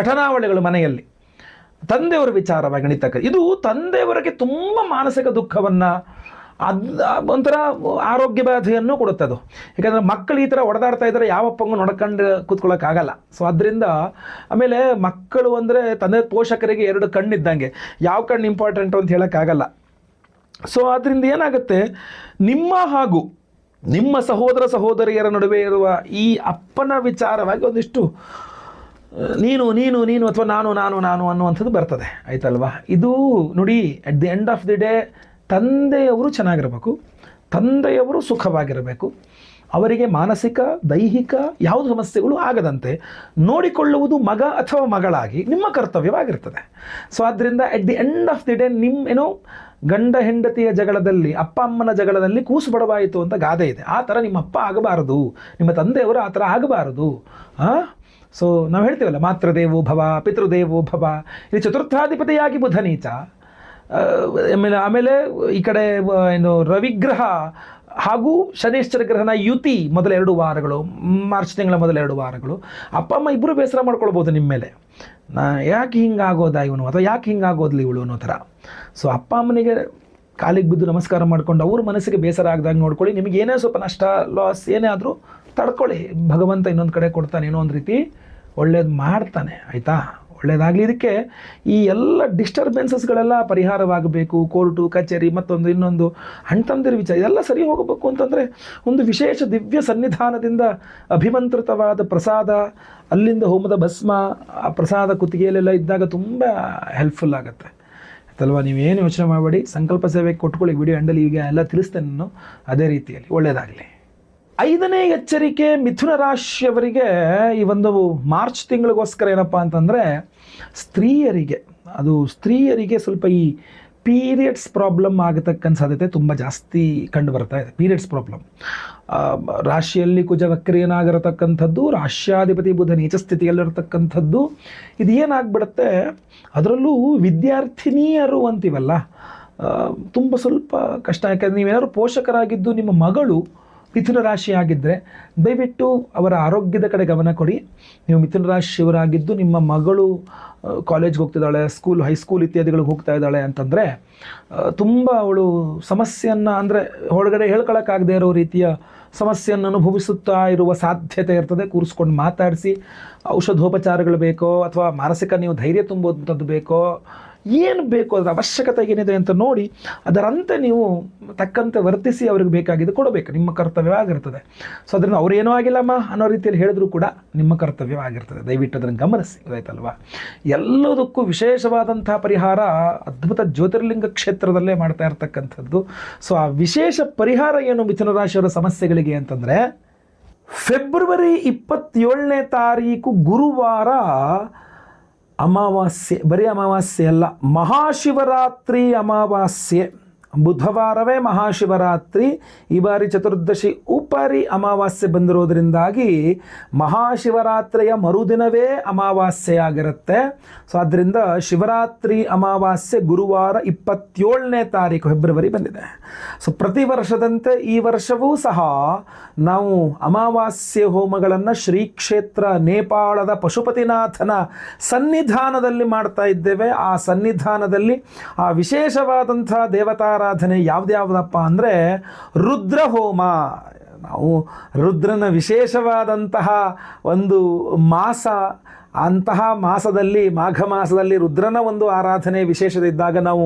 ಘಟನಾವಳಿಗಳು ಮನೆಯಲ್ಲಿ. ತಂದೆಯವರ ವಿಚಾರವಾಗಿ ನಡೀತಕ್ಕ ಇದು ತಂದೆಯವರಿಗೆ ತುಂಬ ಮಾನಸಿಕ ದುಃಖವನ್ನು ಅದು ಒಂಥರ ಆರೋಗ್ಯ ಬಾಧೆಯನ್ನು ಅದು. ಯಾಕಂದರೆ ಮಕ್ಕಳು ಈ ಥರ ಹೊಡೆದಾಡ್ತಾ ಇದ್ದಾರೆ ಯಾವಪ್ಪಂಗೂ ನೋಡ್ಕೊಂಡು ಕೂತ್ಕೊಳ್ಳೋಕ್ಕಾಗಲ್ಲ. ಸೊ ಅದರಿಂದ ಆಮೇಲೆ ಮಕ್ಕಳು ಅಂದರೆ ತಂದೆ ಪೋಷಕರಿಗೆ ಎರಡು ಕಣ್ಣಿದ್ದಂಗೆ. ಯಾವ ಕಣ್ಣು ಇಂಪಾರ್ಟೆಂಟು ಅಂತ ಹೇಳೋಕ್ಕಾಗಲ್ಲ. ಸೊ ಅದರಿಂದ ಏನಾಗುತ್ತೆ? ನಿಮ್ಮ ಹಾಗೂ ನಿಮ್ಮ ಸಹೋದರ ಸಹೋದರಿಯರ ನಡುವೆ ಇರುವ ಈ ಅಪ್ಪನ ವಿಚಾರವಾಗಿ ಒಂದಿಷ್ಟು, ನೀನು ನೀನು ನೀನು ಅಥವಾ ನಾನು ನಾನು ನಾನು ಅನ್ನುವಂಥದ್ದು ಬರ್ತದೆ. ಆಯ್ತಲ್ವಾ? ಇದು ನೋಡಿ at the end of the day ತಂದೆಯವರು ಚೆನ್ನಾಗಿರಬೇಕು ತಂದೆಯವರು ಸುಖವಾಗಿರಬೇಕು ಅವರಿಗೆ ಮಾನಸಿಕ ದೈಹಿಕ ಯಾವುದು ಸಮಸ್ಯೆಗಳು ಆಗದಂತೆ ನೋಡಿಕೊಳ್ಳುವುದು ಮಗ ಅಥವಾ ಮಗಳಾಗಿ ನಿಮ್ಮ ಕರ್ತವ್ಯವಾಗಿರ್ತದೆ. ಸೊ ಆದ್ದರಿಂದ at the end of the day ನಿಮ್ಮ ಏನೋ ಗಂಡ ಹೆಂಡತಿಯ ಜಗಳದಲ್ಲಿ ಅಪ್ಪ ಅಮ್ಮನ ಜಗಳದಲ್ಲಿ ಕೂಸು ಬಡವಾಯಿತು ಅಂತ ಗಾದೆ ಇದೆ. ಆ ಥರ ನಿಮ್ಮ ಅಪ್ಪ ಆಗಬಾರದು ನಿಮ್ಮ ತಂದೆಯವರು ಆ ಥರ ಆಗಬಾರದು. ಸೊ ನಾವು ಹೇಳ್ತೀವಲ್ಲ ಮಾತೃದೇವೋ ಭವ ಪಿತೃದೇವೋ ಭವ ಇಲ್ಲಿ ಚತುರ್ಥಾಧಿಪತಿಯಾಗಿ ಬುಧ ನೀಚ. ಆ, ಆಮೇಲೆ ಆಮೇಲೆ ಈ ಕಡೆ ಏನು ರವಿಗ್ರಹ ಹಾಗೂ ಶನೇಶ್ವರ ಗ್ರಹನ ಯುತಿ ಮೊದಲ ಎರಡು ವಾರಗಳು, ಮಾರ್ಚ್ ತಿಂಗಳ ಮೊದಲ ಎರಡು ವಾರಗಳು. ಅಪ್ಪ, ಅಮ್ಮ ಇಬ್ಬರು ಬೇಸರ ಮಾಡ್ಕೊಳ್ಬೋದು ನಿಮ್ಮ ಮೇಲೆ. ನಾ, ಯಾಕೆ ಹಿಂಗಾಗೋದಾ ಇವನು? ಅಥವಾ ಯಾಕೆ ಹಿಂಗಾಗೋದ್ಲಿ ಇವಳು ಅನ್ನೋ ಥರ. ಸೊ ಅಪ್ಪ, ಅಮ್ಮನಿಗೆ ಕಾಲಿಗೆ ಬಿದ್ದು ನಮಸ್ಕಾರ ಮಾಡ್ಕೊಂಡು ಅವ್ರ ಮನಸ್ಸಿಗೆ ಬೇಸರ ಆಗದಾಗ ನೋಡ್ಕೊಳ್ಳಿ. ನಿಮಗೆ ಏನೇ ಸ್ವಲ್ಪ ನಷ್ಟ ಲಾಸ್ ಏನೇ ಆದರೂ ತಡ್ಕೊಳ್ಳಿ. ಭಗವಂತ ಇನ್ನೊಂದು ಕಡೆ ಕೊಡ್ತಾನೆ, ಏನೋ ಒಂದು ರೀತಿ ಒಳ್ಳೇದು ಮಾಡ್ತಾನೆ, ಆಯಿತಾ? ಒಳ್ಳೇದಾಗಲಿ ಇದಕ್ಕೆ ಈ ಎಲ್ಲ ಡಿಸ್ಟರ್ಬೆನ್ಸಸ್ಗಳೆಲ್ಲ ಪರಿಹಾರವಾಗಬೇಕು, ಕೋರ್ಟು, ಕಚೇರಿ, ಮತ್ತೊಂದು, ಇನ್ನೊಂದು, ಅಣ್ತಂದಿರ ವಿಚಾರ, ಇದೆಲ್ಲ ಸರಿ ಹೋಗಬೇಕು ಅಂತಂದರೆ ಒಂದು ವಿಶೇಷ ದಿವ್ಯ ಸನ್ನಿಧಾನದಿಂದ ಅಭಿಮಂತ್ರಿತವಾದ ಪ್ರಸಾದ, ಅಲ್ಲಿಂದ ಹೋಮದ ಭಸ್ಮ, ಆ ಪ್ರಸಾದ ಕುತ್ತಿಗೆಯಲ್ಲೆಲ್ಲ ಇದ್ದಾಗ ತುಂಬ ಹೆಲ್ಪ್ಫುಲ್ ಆಗುತ್ತೆ. ಅಥವಾ ನೀವೇನು ಯೋಚನೆ ಮಾಡಬೇಡಿ, ಸಂಕಲ್ಪ ಸೇವೆಗೆ ಕೊಟ್ಕೊಳ್ಳಿ ವಿಡಿಯೋ ಎಂಡಲ್ಲಿ ಈಗ ಎಲ್ಲ ತಿಳಿಸ್ತೇನೆ ನಾನು. ಅದೇ ರೀತಿಯಲ್ಲಿ ಒಳ್ಳೆಯದಾಗಲಿ ಐದನೇ ಎಚ್ಚರಿಕೆ ಮಿಥುನ ರಾಶಿಯವರಿಗೆ ಈ ಒಂದು ಮಾರ್ಚ್ ತಿಂಗಳಿಗೋಸ್ಕರ ಏನಪ್ಪ ಅಂತಂದರೆ ಸ್ತ್ರೀಯರಿಗೆ, ಅದು ಸ್ತ್ರೀಯರಿಗೆ ಸ್ವಲ್ಪ ಈ ಪೀರಿಯಡ್ಸ್ ಪ್ರಾಬ್ಲಮ್ ಆಗತಕ್ಕಂಥ ಸಾಧ್ಯತೆ ತುಂಬ ಜಾಸ್ತಿ ಕಂಡು ಬರ್ತಾ ಇದೆ. Periods problem. ರಾಶಿಯಲ್ಲಿ ಕುಜ ವಕ್ರಿಯನಾಗಿರತಕ್ಕಂಥದ್ದು ರಾಶ್ಯಾಧಿಪತಿ ಬುಧ ನೀಚ ಸ್ಥಿತಿಯಲ್ಲಿರತಕ್ಕಂಥದ್ದು, ಇದು ಏನಾಗ್ಬಿಡುತ್ತೆ? ಅದರಲ್ಲೂ ವಿದ್ಯಾರ್ಥಿನಿಯರು ಅಂತೀವಲ್ಲ ತುಂಬ ಸ್ವಲ್ಪ ಕಷ್ಟ. ಯಾಕಂದರೆ ನೀವೇನಾದ್ರು ಪೋಷಕರಾಗಿದ್ದು ನಿಮ್ಮ ಮಗಳು ಮಿಥುನ ರಾಶಿ ಆಗಿದ್ದರೆ ದಯವಿಟ್ಟು ಅವರ ಆರೋಗ್ಯದ ಕಡೆ ಗಮನ ಕೊಡಿ. ನೀವು ಮಿಥುನ ರಾಶಿಯವರಾಗಿದ್ದು ನಿಮ್ಮ ಮಗಳು ಕಾಲೇಜ್ಗೆ ಹೋಗ್ತಿದ್ದಾಳೆ ಸ್ಕೂಲ್ ಹೈಸ್ಕೂಲ್ ಇತ್ಯಾದಿಗಳಿಗೆ ಹೋಗ್ತಾ ಇದ್ದಾಳೆ ಅಂತಂದರೆ ತುಂಬ ಅವಳು ಸಮಸ್ಯೆಯನ್ನು ಅಂದರೆ ಒಳಗಡೆ ಹೇಳ್ಕೊಳಕ್ಕಾಗದೇ ಇರೋ ರೀತಿಯ ಸಮಸ್ಯೆಯನ್ನು ಅನುಭವಿಸುತ್ತಾ ಇರುವ ಸಾಧ್ಯತೆ ಇರ್ತದೆ. ಕೂರಿಸ್ಕೊಂಡು ಮಾತಾಡಿಸಿ ಔಷಧೋಪಚಾರಗಳು ಬೇಕೋ ಅಥವಾ ಮಾನಸಿಕ ನೀವು ಧೈರ್ಯ ತುಂಬುವಂಥದ್ದು ಬೇಕೋ ಏನು ಬೇಕು ಅದರ ಅವಶ್ಯಕತೆ ಏನಿದೆ ಅಂತ ನೋಡಿ, ಅದರಂತೆ ನೀವು ತಕ್ಕಂತೆ ವರ್ತಿಸಿ ಅವ್ರಿಗೆ ಬೇಕಾಗಿದ್ದು ಕೊಡಬೇಕು. ನಿಮ್ಮ ಕರ್ತವ್ಯವಾಗಿರ್ತದೆ ಸೊ ಅದರಿಂದ ಅವರು ಏನೂ ಆಗಿಲ್ಲಮ್ಮ ಅನ್ನೋ ರೀತಿಯಲ್ಲಿ ಹೇಳಿದ್ರು ಕೂಡ ನಿಮ್ಮ ಕರ್ತವ್ಯವಾಗಿರ್ತದೆ ದಯವಿಟ್ಟು ಅದನ್ನು ಗಮನಿಸಿ, ಗೊತ್ತಾಯ್ತಲ್ವಾ? ಎಲ್ಲದಕ್ಕೂ ವಿಶೇಷವಾದಂತಹ ಪರಿಹಾರ ಅದ್ಭುತ ಜ್ಯೋತಿರ್ಲಿಂಗ ಕ್ಷೇತ್ರದಲ್ಲೇ ಮಾಡ್ತಾ ಇರ್ತಕ್ಕಂಥದ್ದು. ಸೊ ಆ ವಿಶೇಷ ಪರಿಹಾರ ಏನು ಮಿಥುನ ರಾಶಿಯವರ ಸಮಸ್ಯೆಗಳಿಗೆ ಅಂತಂದರೆ, ಫೆಬ್ರವರಿ ಇಪ್ಪತ್ತೇಳನೇ ತಾರೀಕು ಗುರುವಾರ ಅಮಾವಾಸ್ಯೆ ಬರೀ ಅಮಾವಾಸ್ಯೆ ಅಲ್ಲ ಮಹಾಶಿವರಾತ್ರಿ ಅಮಾವಾಸ್ಯೆ. ಬುಧವಾರವೇ ಮಹಾಶಿವರಾತ್ರಿ. ಈ ಬಾರಿ ಚತುರ್ದಶಿ ಉಪರಿ ಅಮಾವಾಸ್ಯೆ ಬಂದಿರೋದ್ರಿಂದಾಗಿ ಮಹಾಶಿವರಾತ್ರಿಯ ಮರುದಿನವೇ ಅಮಾವಾಸ್ಯೆ ಆಗಿರುತ್ತೆ ಸೊ ಆದ್ದರಿಂದ ಶಿವರಾತ್ರಿ ಅಮಾವಾಸ್ಯೆ ಗುರುವಾರ ಇಪ್ಪತ್ತೇಳನೇ ತಾರೀಕು ಫೆಬ್ರವರಿ ಬಂದಿದೆ. ಸೊ ಪ್ರತಿ ವರ್ಷದಂತೆ ಈ ವರ್ಷವೂ ಸಹ ನಾವು ಅಮಾವಾಸ್ಯೆ ಹೋಮಗಳನ್ನು ಶ್ರೀ ಕ್ಷೇತ್ರ ನೇಪಾಳದ ಪಶುಪತಿನಾಥನ ಸನ್ನಿಧಾನದಲ್ಲಿ ಮಾಡ್ತಾ ಇದ್ದೇವೆ. ಆ ಸನ್ನಿಧಾನದಲ್ಲಿ ಆ ವಿಶೇಷವಾದಂಥ ದೇವತಾರಾಧನೆ ಯಾವ್ದ್ಯಾವ್ದಪ್ಪ ಅಂದರೆ ರುದ್ರ ಹೋಮ ನಾವು ರುದ್ರನ ವಿಶೇಷವಾದಂತಹ ಒಂದು ಮಾಸ, ಅಂತಹ ಮಾಸದಲ್ಲಿ, ಮಾಘ ಮಾಸದಲ್ಲಿ ರುದ್ರನ ಒಂದು ಆರಾಧನೆ ವಿಶೇಷತೆ ಇದ್ದಾಗ ನಾವು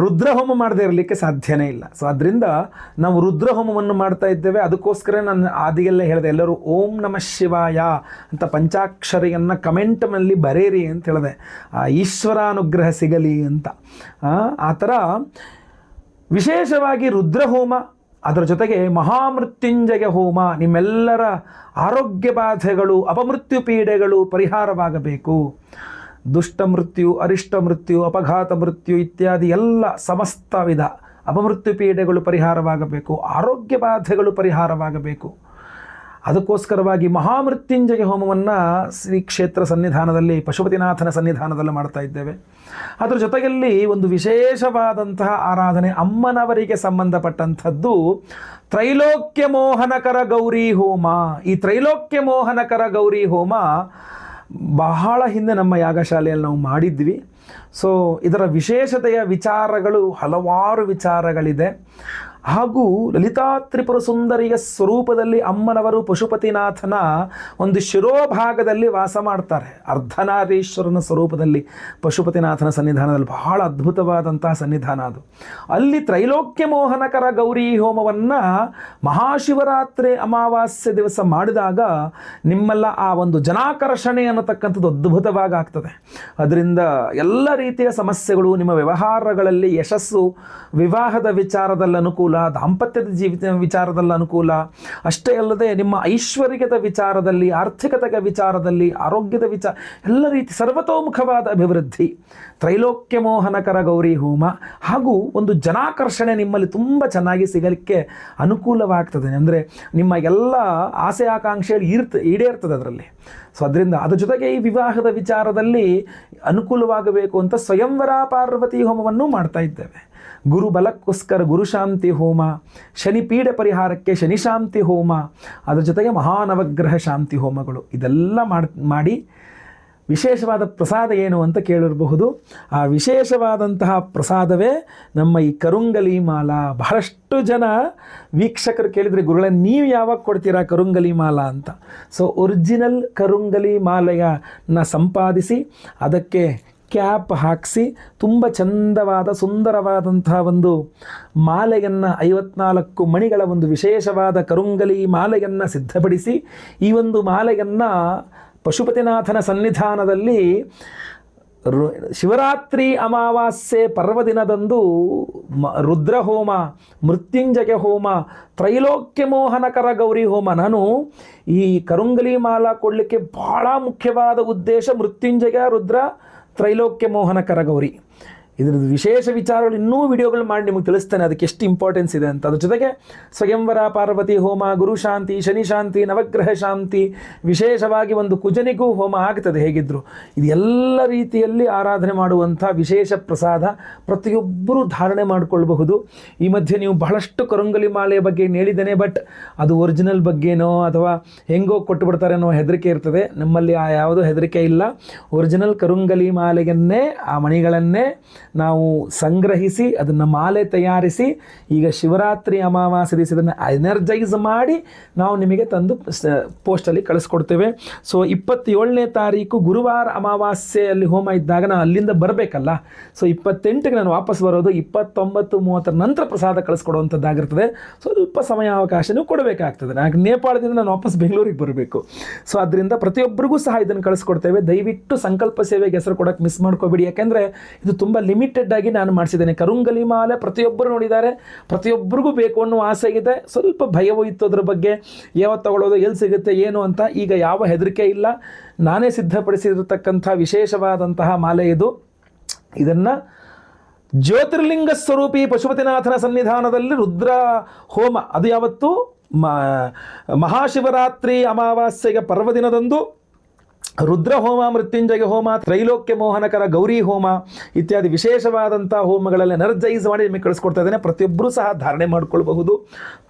ರುದ್ರಹೋಮ ಮಾಡದೇ ಇರಲಿಕ್ಕೆ ಸಾಧ್ಯನೇ ಇಲ್ಲ. ಸೊ ಅದರಿಂದ ನಾವು ರುದ್ರಹೋಮವನ್ನು ಮಾಡ್ತಾ ಇದ್ದೇವೆ. ಅದಕ್ಕೋಸ್ಕರ ನಾನು ಆದಿಯಲ್ಲೇ ಹೇಳಿದೆ, ಎಲ್ಲರೂ ಓಂ ನಮಃ ಶಿವಾಯ ಅಂತ ಪಂಚಾಕ್ಷರಿಯನ್ನು ಕಮೆಂಟ್ನಲ್ಲಿ ಬರೆಯಿರಿ ಅಂತ ಹೇಳಿದೆ. ಈಶ್ವರಾನುಗ್ರಹ ಸಿಗಲಿ ಅಂತ. ಆ ಥರ ವಿಶೇಷವಾಗಿ ರುದ್ರಹೋಮ, ಅದರ ಜೊತೆಗೆ ಮಹಾಮೃತ್ಯುಂಜಯ ಹೋಮ, ನಿಮ್ಮೆಲ್ಲರ ಆರೋಗ್ಯ ಬಾಧೆಗಳು, ಅಪಮೃತ್ಯು ಪೀಡೆಗಳು ಪರಿಹಾರವಾಗಬೇಕು. ದುಷ್ಟ ಮೃತ್ಯು, ಅರಿಷ್ಟ ಮೃತ್ಯು, ಅಪಘಾತ ಮೃತ್ಯು ಇತ್ಯಾದಿ ಎಲ್ಲ ಸಮಸ್ತ ವಿಧ ಅಪಮೃತ್ಯು ಪೀಡೆಗಳು ಪರಿಹಾರವಾಗಬೇಕು, ಆರೋಗ್ಯ ಬಾಧೆಗಳು ಪರಿಹಾರವಾಗಬೇಕು. ಅದಕ್ಕೋಸ್ಕರವಾಗಿ ಮಹಾಮೃತ್ಯುಂಜಯ ಹೋಮವನ್ನು ಶ್ರೀ ಕ್ಷೇತ್ರ ಸನ್ನಿಧಾನದಲ್ಲಿ, ಪಶುಪತಿನಾಥನ ಸನ್ನಿಧಾನದಲ್ಲಿ ಮಾಡ್ತಾ ಇದ್ದೇವೆ. ಅದರ ಜೊತೆಯಲ್ಲಿ ಒಂದು ವಿಶೇಷವಾದಂತಹ ಆರಾಧನೆ ಅಮ್ಮನವರಿಗೆ ಸಂಬಂಧಪಟ್ಟಂಥದ್ದು, ತ್ರೈಲೋಕ್ಯ ಮೋಹನಕರ ಗೌರಿ ಹೋಮ. ಈ ತ್ರೈಲೋಕ್ಯ ಮೋಹನಕರ ಗೌರಿ ಹೋಮ ಬಹಳ ಹಿಂದೆ ನಮ್ಮ ಯಾಗಶಾಲೆಯಲ್ಲಿ ನಾವು ಮಾಡಿದ್ವಿ. ಸೊ ಇದರ ವಿಶೇಷತೆಯ ವಿಚಾರಗಳು ಹಲವಾರು ವಿಚಾರಗಳಿದೆ. ಹಾಗೂ ಲಲಿತಾ ತ್ರಿಪುರ ಸುಂದರಿಯ ಸ್ವರೂಪದಲ್ಲಿ ಅಮ್ಮನವರು ಪಶುಪತಿನಾಥನ ಒಂದು ಶಿರೋಭಾಗದಲ್ಲಿ ವಾಸ ಮಾಡ್ತಾರೆ. ಅರ್ಧನಾರೀಶ್ವರನ ಸ್ವರೂಪದಲ್ಲಿ ಪಶುಪತಿನಾಥನ ಸನ್ನಿಧಾನದಲ್ಲಿ ಬಹಳ ಅದ್ಭುತವಾದಂತಹ ಸನ್ನಿಧಾನ ಅದು. ಅಲ್ಲಿ ತ್ರೈಲೋಕ್ಯ ಮೋಹನಕರ ಗೌರಿ ಹೋಮವನ್ನು ಮಹಾಶಿವರಾತ್ರಿ ಅಮಾವಾಸ್ಯೆ ದಿವಸ ಮಾಡಿದಾಗ ನಿಮ್ಮೆಲ್ಲ ಆ ಒಂದು ಜನಾಕರ್ಷಣೆ ಅನ್ನತಕ್ಕಂಥದ್ದು ಅದ್ಭುತವಾಗಿ ಆಗ್ತದೆ. ಅದರಿಂದ ಎಲ್ಲ ರೀತಿಯ ಸಮಸ್ಯೆಗಳು ನಿಮ್ಮ ವ್ಯವಹಾರಗಳಲ್ಲಿ ಯಶಸ್ಸು, ವಿವಾಹದ ವಿಚಾರದಲ್ಲಿ ದಾಂಪತ್ಯದ ಜೀವಿತ ವಿಚಾರದಲ್ಲಿ ಅನುಕೂಲ. ಅಷ್ಟೇ ಅಲ್ಲದೆ ನಿಮ್ಮ ಐಶ್ವರ್ಯದ ವಿಚಾರದಲ್ಲಿ ಆರ್ಥಿಕತೆಯ ವಿಚಾರದಲ್ಲಿ, ಆರೋಗ್ಯದ ವಿಚಾರ, ಎಲ್ಲ ರೀತಿ ಸರ್ವತೋಮುಖವಾದ ಅಭಿವೃದ್ಧಿ. ತ್ರೈಲೋಕ್ಯ ಮೋಹನಕರ ಗೌರಿ ಹೋಮ. ಹಾಗೂ ಒಂದು ಜನಾಕರ್ಷಣೆ ನಿಮ್ಮಲ್ಲಿ ತುಂಬ ಚೆನ್ನಾಗಿ ಸಿಗಲಿಕ್ಕೆ ಅನುಕೂಲವಾಗ್ತದೆ. ಅಂದರೆ ನಿಮ್ಮ ಎಲ್ಲ ಆಸೆ ಆಕಾಂಕ್ಷೆಗಳು ಇರ್ತ ಈಡೇರ್ತದೆ ಅದರಲ್ಲಿ. ಸೊ ಅದರಿಂದ ಅದರ ಜೊತೆಗೆ ಈ ವಿವಾಹದ ವಿಚಾರದಲ್ಲಿ ಅನುಕೂಲವಾಗಬೇಕು ಅಂತ ಸ್ವಯಂವರ ಪಾರ್ವತಿ ಹೋಮವನ್ನು ಮಾಡ್ತಾ ಇದ್ದೇವೆ. ಗುರು ಬಲಕ್ಕೋಸ್ಕರ ಗುರುಶಾಂತಿ ಹೋಮ, ಶನಿ ಪೀಡೆ ಪರಿಹಾರಕ್ಕೆ ಶನಿಶಾಂತಿ ಹೋಮ, ಅದರ ಜೊತೆಗೆ ಮಹಾನವಗ್ರಹ ಶಾಂತಿ ಹೋಮಗಳು. ಇದೆಲ್ಲ ಮಾಡ್ ವಿಶೇಷವಾದ ಪ್ರಸಾದ ಏನು ಅಂತ ಕೇಳಿರಬಹುದು. ಆ ವಿಶೇಷವಾದಂತಹ ಪ್ರಸಾದವೇ ನಮ್ಮ ಈ ಕರುಂಗಲಿ ಮಾಲ. ಬಹಳಷ್ಟು ಜನ ವೀಕ್ಷಕರು ಕೇಳಿದರೆ, ಗುರುಗಳೇ, ನೀವು ಯಾವಾಗ ಕೊಡ್ತೀರಾ ಕರುಂಗಲಿ ಮಾಲ ಅಂತ. ಸೊ ಒರಿಜಿನಲ್ ಕರುಂಗಲಿ ಮಾಲೆಯನ್ನು ಸಂಪಾದಿಸಿ, ಅದಕ್ಕೆ ಕ್ಯಾಪ್ ಹಾಕಿಸಿ ತುಂಬ ಚಂದವಾದ ಸುಂದರವಾದಂತಹ ಒಂದು ಮಾಲೆಯನ್ನು ಐವತ್ನಾಲ್ಕು ಮಣಿಗಳ ಒಂದು ವಿಶೇಷವಾದ ಕರುಂಗಲಿ ಮಾಲೆಯನ್ನು ಸಿದ್ಧಪಡಿಸಿ ಈ ಒಂದು ಮಾಲೆಯನ್ನು ಪಶುಪತಿನಾಥನ ಸನ್ನಿಧಾನದಲ್ಲಿ ಶಿವರಾತ್ರಿ ಅಮಾವಾಸ್ಯೆ ಪರ್ವದಿನದಂದು ಮ ರುದ್ರಹೋಮ, ಮೃತ್ಯುಂಜಯ ಹೋಮ, ತ್ರೈಲೋಕ್ಯ ಮೋಹನಕರ ಗೌರಿ ಹೋಮ. ನಾನು ಈ ಕರುಂಗಲಿ ಮಾಲ ಕೊಡಲಿಕ್ಕೆ ಭಾಳ ಮುಖ್ಯವಾದ ಉದ್ದೇಶ ಮೃತ್ಯುಂಜಯ, ರುದ್ರ ತ್ರೈಲೋಕ್ಯ ಮೋಹನಕರ ಗೌರಿ ಇದ್ರದ್ದು ವಿಶೇಷ ವಿಚಾರಗಳು ಇನ್ನೂ ವಿಡಿಯೋಗಳು ಮಾಡಿ ನಿಮಗೆ ತಿಳಿಸ್ತೇನೆ. ಅದಕ್ಕೆ ಎಷ್ಟು ಇಂಪಾರ್ಟೆನ್ಸ್ ಇದೆ ಅಂತ. ಅದ್ರ ಜೊತೆಗೆ ಸ್ವಯಂವರ, ಪಾರ್ವತಿ, ಹೋಮ, ಗುರು ಶಾಂತಿ, ಶನಿ ಶಾಂತಿ, ನವಗ್ರಹ ಶಾಂತಿ, ವಿಶೇಷವಾಗಿ ಒಂದು ಕುಜನಿಗೂ ಹೋಮ ಆಗ್ತದೆ. ಹೇಗಿದ್ರು ಇದು ಎಲ್ಲ ರೀತಿಯಲ್ಲಿ ಆರಾಧನೆ ಮಾಡುವಂಥ ವಿಶೇಷ ಪ್ರಸಾದ ಪ್ರತಿಯೊಬ್ಬರೂ ಧಾರಣೆ ಮಾಡಿಕೊಳ್ಳಬಹುದು ಈ ಮಧ್ಯೆ ನೀವು ಬಹಳಷ್ಟು ಕರುಂಗಲಿ ಮಾಲೆಯ ಬಗ್ಗೆ ಹೇಳಿದ್ದೇನೆ ಬಟ್ ಅದು ಒರಿಜಿನಲ್ ಬಗ್ಗೆನೋ ಅಥವಾ ಹೆಂಗೋ ಕೊಟ್ಟು ಬಿಡ್ತಾರೆ ಅನ್ನೋ ಹೆದರಿಕೆ ಇರ್ತದೆ. ನಮ್ಮಲ್ಲಿ ಆ ಯಾವುದೋ ಹೆದರಿಕೆ ಇಲ್ಲ. ಒರಿಜಿನಲ್ ಕರುಂಗಲಿ ಮಾಲೆಯನ್ನೇ, ಆ ಮಣಿಗಳನ್ನೇ ನಾವು ಸಂಗ್ರಹಿಸಿ, ಅದನ್ನು ಮಾಲೆ ತಯಾರಿಸಿ, ಈಗ ಶಿವರಾತ್ರಿ ಅಮಾವಾಸ್ಯ ದಿವಸ ಇದನ್ನು ಎನರ್ಜೈಸ್ ಮಾಡಿ ನಾವು ನಿಮಗೆ ತಂದು ಪೋಸ್ಟಲ್ಲಿ ಕಳಿಸ್ಕೊಡ್ತೇವೆ. ಸೊ ಇಪ್ಪತ್ತೇಳನೇ ತಾರೀಕು ಗುರುವಾರ ಅಮಾವಾಸ್ಯೆಯಲ್ಲಿ ಹೋಮ ಇದ್ದಾಗ ನಾನು ಅಲ್ಲಿಂದ ಬರಬೇಕಲ್ಲ. ಸೊ ಇಪ್ಪತ್ತೆಂಟಿಗೆ ನಾನು ವಾಪಸ್ ಬರೋದು, ಇಪ್ಪತ್ತೊಂಬತ್ತು ಮೂವತ್ತರ ನಂತರ ಪ್ರಸಾದ ಕಳಿಸ್ಕೊಡುವಂಥದ್ದಾಗಿರ್ತದೆ. ಸ್ವಲ್ಪ ಸಮಯಾವಕಾಶನೂ ಕೊಡಬೇಕಾಗ್ತದೆ. ನಾನು ನೇಪಾಳದಿಂದ ನಾನು ವಾಪಸ್ ಬೆಂಗಳೂರಿಗೆ ಬರಬೇಕು. ಸೊ ಅದರಿಂದ ಪ್ರತಿಯೊಬ್ಬರಿಗೂ ಸಹ ಇದನ್ನು ಕಳಿಸ್ಕೊಡ್ತೇವೆ. ದಯವಿಟ್ಟು ಸಂಕಲ್ಪ ಸೇವೆಗೆ ಹೆಸರು ಕೊಡೋಕ್ಕೆ ಮಿಸ್ ಮಾಡ್ಕೋಬೇಡಿ. ಯಾಕೆಂದರೆ ಇದು ತುಂಬ ಲಿಮಿಟೆಡ್ ಆಗಿ ನಾನು ಮಾಡಿಸಿದ್ದೇನೆ. ಕರುಂಗಲಿ ಮಾಲೆ ಪ್ರತಿಯೊಬ್ಬರು ನೋಡಿದ್ದಾರೆ. ಪ್ರತಿಯೊಬ್ಬರಿಗೂ ಬೇಕು ಅನ್ನೋ ಆಸೆ ಇದೆ. ಸ್ವಲ್ಪ ಭಯವೂ ಇತ್ತು ಅದ್ರ ಬಗ್ಗೆ. ಯಾವತ್ತು ತಗೊಳ್ಳೋದು, ಎಲ್ಲಿ ಸಿಗುತ್ತೆ, ಏನು ಅಂತ ಈಗ ಯಾವ ಹೆದರಿಕೆ ಇಲ್ಲ. ನಾನೇ ಸಿದ್ಧಪಡಿಸಿರತಕ್ಕಂಥ ವಿಶೇಷವಾದಂತಹ ಮಾಲೆ ಇದು. ಇದನ್ನು ಜ್ಯೋತಿರ್ಲಿಂಗ ಸ್ವರೂಪಿ ಪಶುಪತಿನಾಥನ ಸನ್ನಿಧಾನದಲ್ಲಿ ರುದ್ರ ಹೋಮ. ಅದು ಯಾವತ್ತು? ಮಹಾಶಿವರಾತ್ರಿ ಅಮಾವಾಸ್ಯೆಗೆ ಪರ್ವದಿನದಂದು ರುದ್ರ ಹೋಮ ಮೃತ್ಯುಂಜಯ ಹೋಮ, ತ್ರೈಲೋಕ್ಯ ಮೋಹನಕರ, ಗೌರಿ ಹೋಮ ಇತ್ಯಾದಿ ವಿಶೇಷವಾದಂಥ ಹೋಮಗಳಲ್ಲಿ ಎನರ್ಜೈಸ್ ಮಾಡಿ ನಿಮಗೆ ಕಳಿಸ್ಕೊಡ್ತಾ ಇದ್ದೇನೆ. ಪ್ರತಿಯೊಬ್ಬರೂ ಸಹ ಧಾರಣೆ ಮಾಡಿಕೊಳ್ಬಹುದು.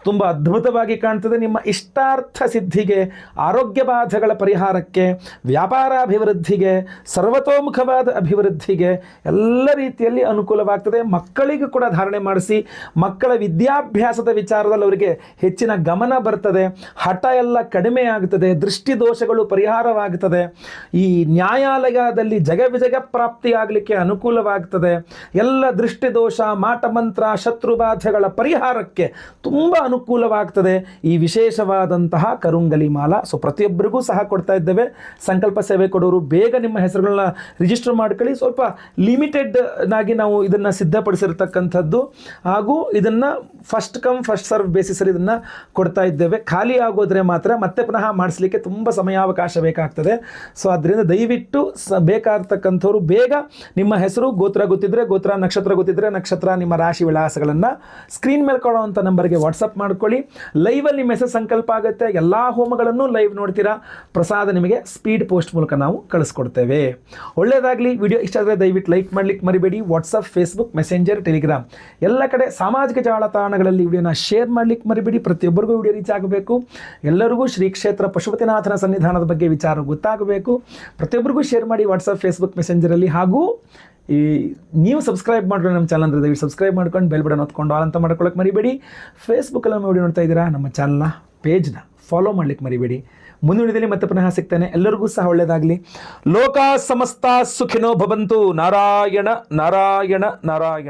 ತುಂಬ ಅದ್ಭುತವಾಗಿ ಕಾಣ್ತದೆ ನಿಮ್ಮ ಇಷ್ಟಾರ್ಥ ಸಿದ್ಧಿಗೆ, ಆರೋಗ್ಯ ಬಾಧೆಗಳ ಪರಿಹಾರಕ್ಕೆ ವ್ಯಾಪಾರ ಅಭಿವೃದ್ಧಿಗೆ ಸರ್ವತೋಮುಖವಾದ ಅಭಿವೃದ್ಧಿಗೆ ಎಲ್ಲ ರೀತಿಯಲ್ಲಿ ಅನುಕೂಲವಾಗ್ತದೆ. ಮಕ್ಕಳಿಗೂ ಕೂಡ ಧಾರಣೆ ಮಾಡಿಸಿ, ಮಕ್ಕಳ ವಿದ್ಯಾಭ್ಯಾಸದ ವಿಚಾರದಲ್ಲಿ ಅವರಿಗೆ ಹೆಚ್ಚಿನ ಗಮನ ಬರ್ತದೆ. ಹಠ ಎಲ್ಲ ಕಡಿಮೆ ಆಗ್ತದೆ ದೃಷ್ಟಿ ದೋಷಗಳು ಪರಿಹಾರವಾಗ್ತದೆ ಈ ನ್ಯಾಯಾಲಯದಲ್ಲಿ ಜಗವಿಜಗ ಪ್ರಾಪ್ತಿಯಾಗಲಿಕ್ಕೆ ಅನುಕೂಲವಾಗ್ತದೆ. ಎಲ್ಲ ದೃಷ್ಟಿ ದೋಷ ಮಾಟಮಂತ್ರ, ಶತ್ರುಬಾಧೆಗಳ ಪರಿಹಾರಕ್ಕೆ ತುಂಬ ಅನುಕೂಲವಾಗ್ತದೆ. ಈ ವಿಶೇಷವಾದಂತಹ ಕರುಂಗಲಿ ಮಾಲ ಸೊ ಪ್ರತಿಯೊಬ್ಬರಿಗೂ ಸಹ ಕೊಡ್ತಾ ಇದ್ದೇವೆ. ಸಂಕಲ್ಪ ಸೇವೆ ಕೊಡೋರು ಬೇಗ ನಿಮ್ಮ ಹೆಸರುಗಳನ್ನ ರಿಜಿಸ್ಟರ್ ಮಾಡ್ಕೊಳ್ಳಿ. ಸ್ವಲ್ಪ ಲಿಮಿಟೆಡ್ ಆಗಿ ನಾವು ಇದನ್ನು ಸಿದ್ಧಪಡಿಸಿರ್ತಕ್ಕಂಥದ್ದು. ಹಾಗೂ ಇದನ್ನು ಫಸ್ಟ್ ಕಮ್ ಫಸ್ಟ್ ಸರ್ವ್ ಬೇಸಿಸಲ್ಲಿ ಇದನ್ನು ಕೊಡ್ತಾ ಇದ್ದೇವೆ. ಖಾಲಿ ಆಗೋದ್ರೆ ಮಾತ್ರ ಮತ್ತೆ ಪುನಃ ಮಾಡಿಸ್ಲಿಕ್ಕೆ ತುಂಬ ಸಮಯಾವಕಾಶ ಬೇಕಾಗ್ತದೆ. ಸೊ ಅದರಿಂದ ದಯವಿಟ್ಟು ಸ, ಬೇಕಾಗ್ತಕ್ಕಂಥವ್ರು ಬೇಗ ನಿಮ್ಮ ಹೆಸರು, ಗೋತ್ರ ಗೊತ್ತಿದ್ರೆ ಗೋತ್ರ, ನಕ್ಷತ್ರ ಗೊತ್ತಿದ್ರೆ ನಕ್ಷತ್ರ, ನಿಮ್ಮ ರಾಶಿ ವಿಳಾಸಗಳನ್ನು ಸ್ಕ್ರೀನ್ ಮೇಲೆ ಕೊಡುವಂಥ ನಂಬರ್ಗೆ ವಾಟ್ಸಪ್ ಮಾಡ್ಕೊಳ್ಳಿ. ಲೈವಲ್ಲಿ ನಿಮ್ಮ ಹೆಸರು ಸಂಕಲ್ಪ ಆಗುತ್ತೆ. ಎಲ್ಲ ಹೋಮಗಳನ್ನು ಲೈವ್ ನೋಡ್ತೀರಾ. ಪ್ರಸಾದ ನಿಮಗೆ ಸ್ಪೀಡ್ ಪೋಸ್ಟ್ ಮೂಲಕ ನಾವು ಕಳಿಸ್ಕೊಡ್ತೇವೆ. ಒಳ್ಳೆಯದಾಗಲಿ ವಿಡಿಯೋ ಇಷ್ಟ ಆದರೆ ದಯವಿಟ್ಟು ಲೈಕ್ ಮಾಡ್ಲಿಕ್ಕೆ ಮರಿಬೇಡಿ. ವಾಟ್ಸಪ್ ಫೇಸ್ಬುಕ್ ಮೆಸೆಂಜರ್ ಟೆಲಿಗ್ರಾಮ್ ಎಲ್ಲ ಕಡೆ ಸಾಮಾಜಿಕ ಜಾಲತಾಣಗಳಲ್ಲಿ ವಿಡಿಯೋನ ಶೇರ್ ಮಾಡ್ಲಿಕ್ಕೆ ಮರಿಬೇಡಿ. ಪ್ರತಿಯೊಬ್ಬರಿಗೂ ವಿಡಿಯೋ ರೀಚ್ ಆಗಬೇಕು. ಎಲ್ಲರಿಗೂ ಶ್ರೀ ಕ್ಷೇತ್ರ ಪಶುಪತಿನಾಥನ ಸನ್ನಿಧಾನದ ಬಗ್ಗೆ ವಿಚಾರ ಗೊತ್ತಾಗಬೇಕು ಪ್ರತಿಯೊಬ್ಬರಿಗೂ ಶೇರ್ ಮಾಡಿ ವಾಟ್ಸಪ್ ಫೇಸ್ಬುಕ್ ಮೆಸೆಂಜರಲ್ಲಿ ಹಾಗೂ ಈ ನೀವು ಸಬ್ಸ್ಕ್ರೈಬ್ ಮಾಡಿದ್ರೆ ನಮ್ಮ ಚಾನಲ್ ದಯವಿಟ್ಟು ಸಬ್ಸ್ಕ್ರೈಬ್ ಮಾಡ್ಕೊಂಡು ಬೆಲ್ ಬಟನ್ ಹೊತ್ಕೊಂಡು ಆಲ್ ಅಂತ ಮಾಡ್ಕೊಳಕ್ಕೆ ಮರಿಬೇಡಿ. ಫೇಸ್ಬುಕ್ಕಲ್ಲಿ ವಿಡಿಯೋ ನೋಡ್ತಾ ಇದ್ದೀರಾ? ನಮ್ಮ ಚಾನಲ್ನ ಪೇಜ್ನ ಫಾಲೋ ಮಾಡ್ಲಿಕ್ಕೆ ಮರಿಬೇಡಿ. ಮುಂದಿನ ಮತ್ತೆ ಪುನಃ ಸಿಗ್ತಾನೆ. ಎಲ್ಲರಿಗೂ ಸಹ ಒಳ್ಳೆಯದಾಗಲಿ ಲೋಕ ಸಮಸ್ತ ಸುಖಿನೋ ಭವಂತು. ನಾರಾಯಣ ನಾರಾಯಣ ನಾರಾಯಣ.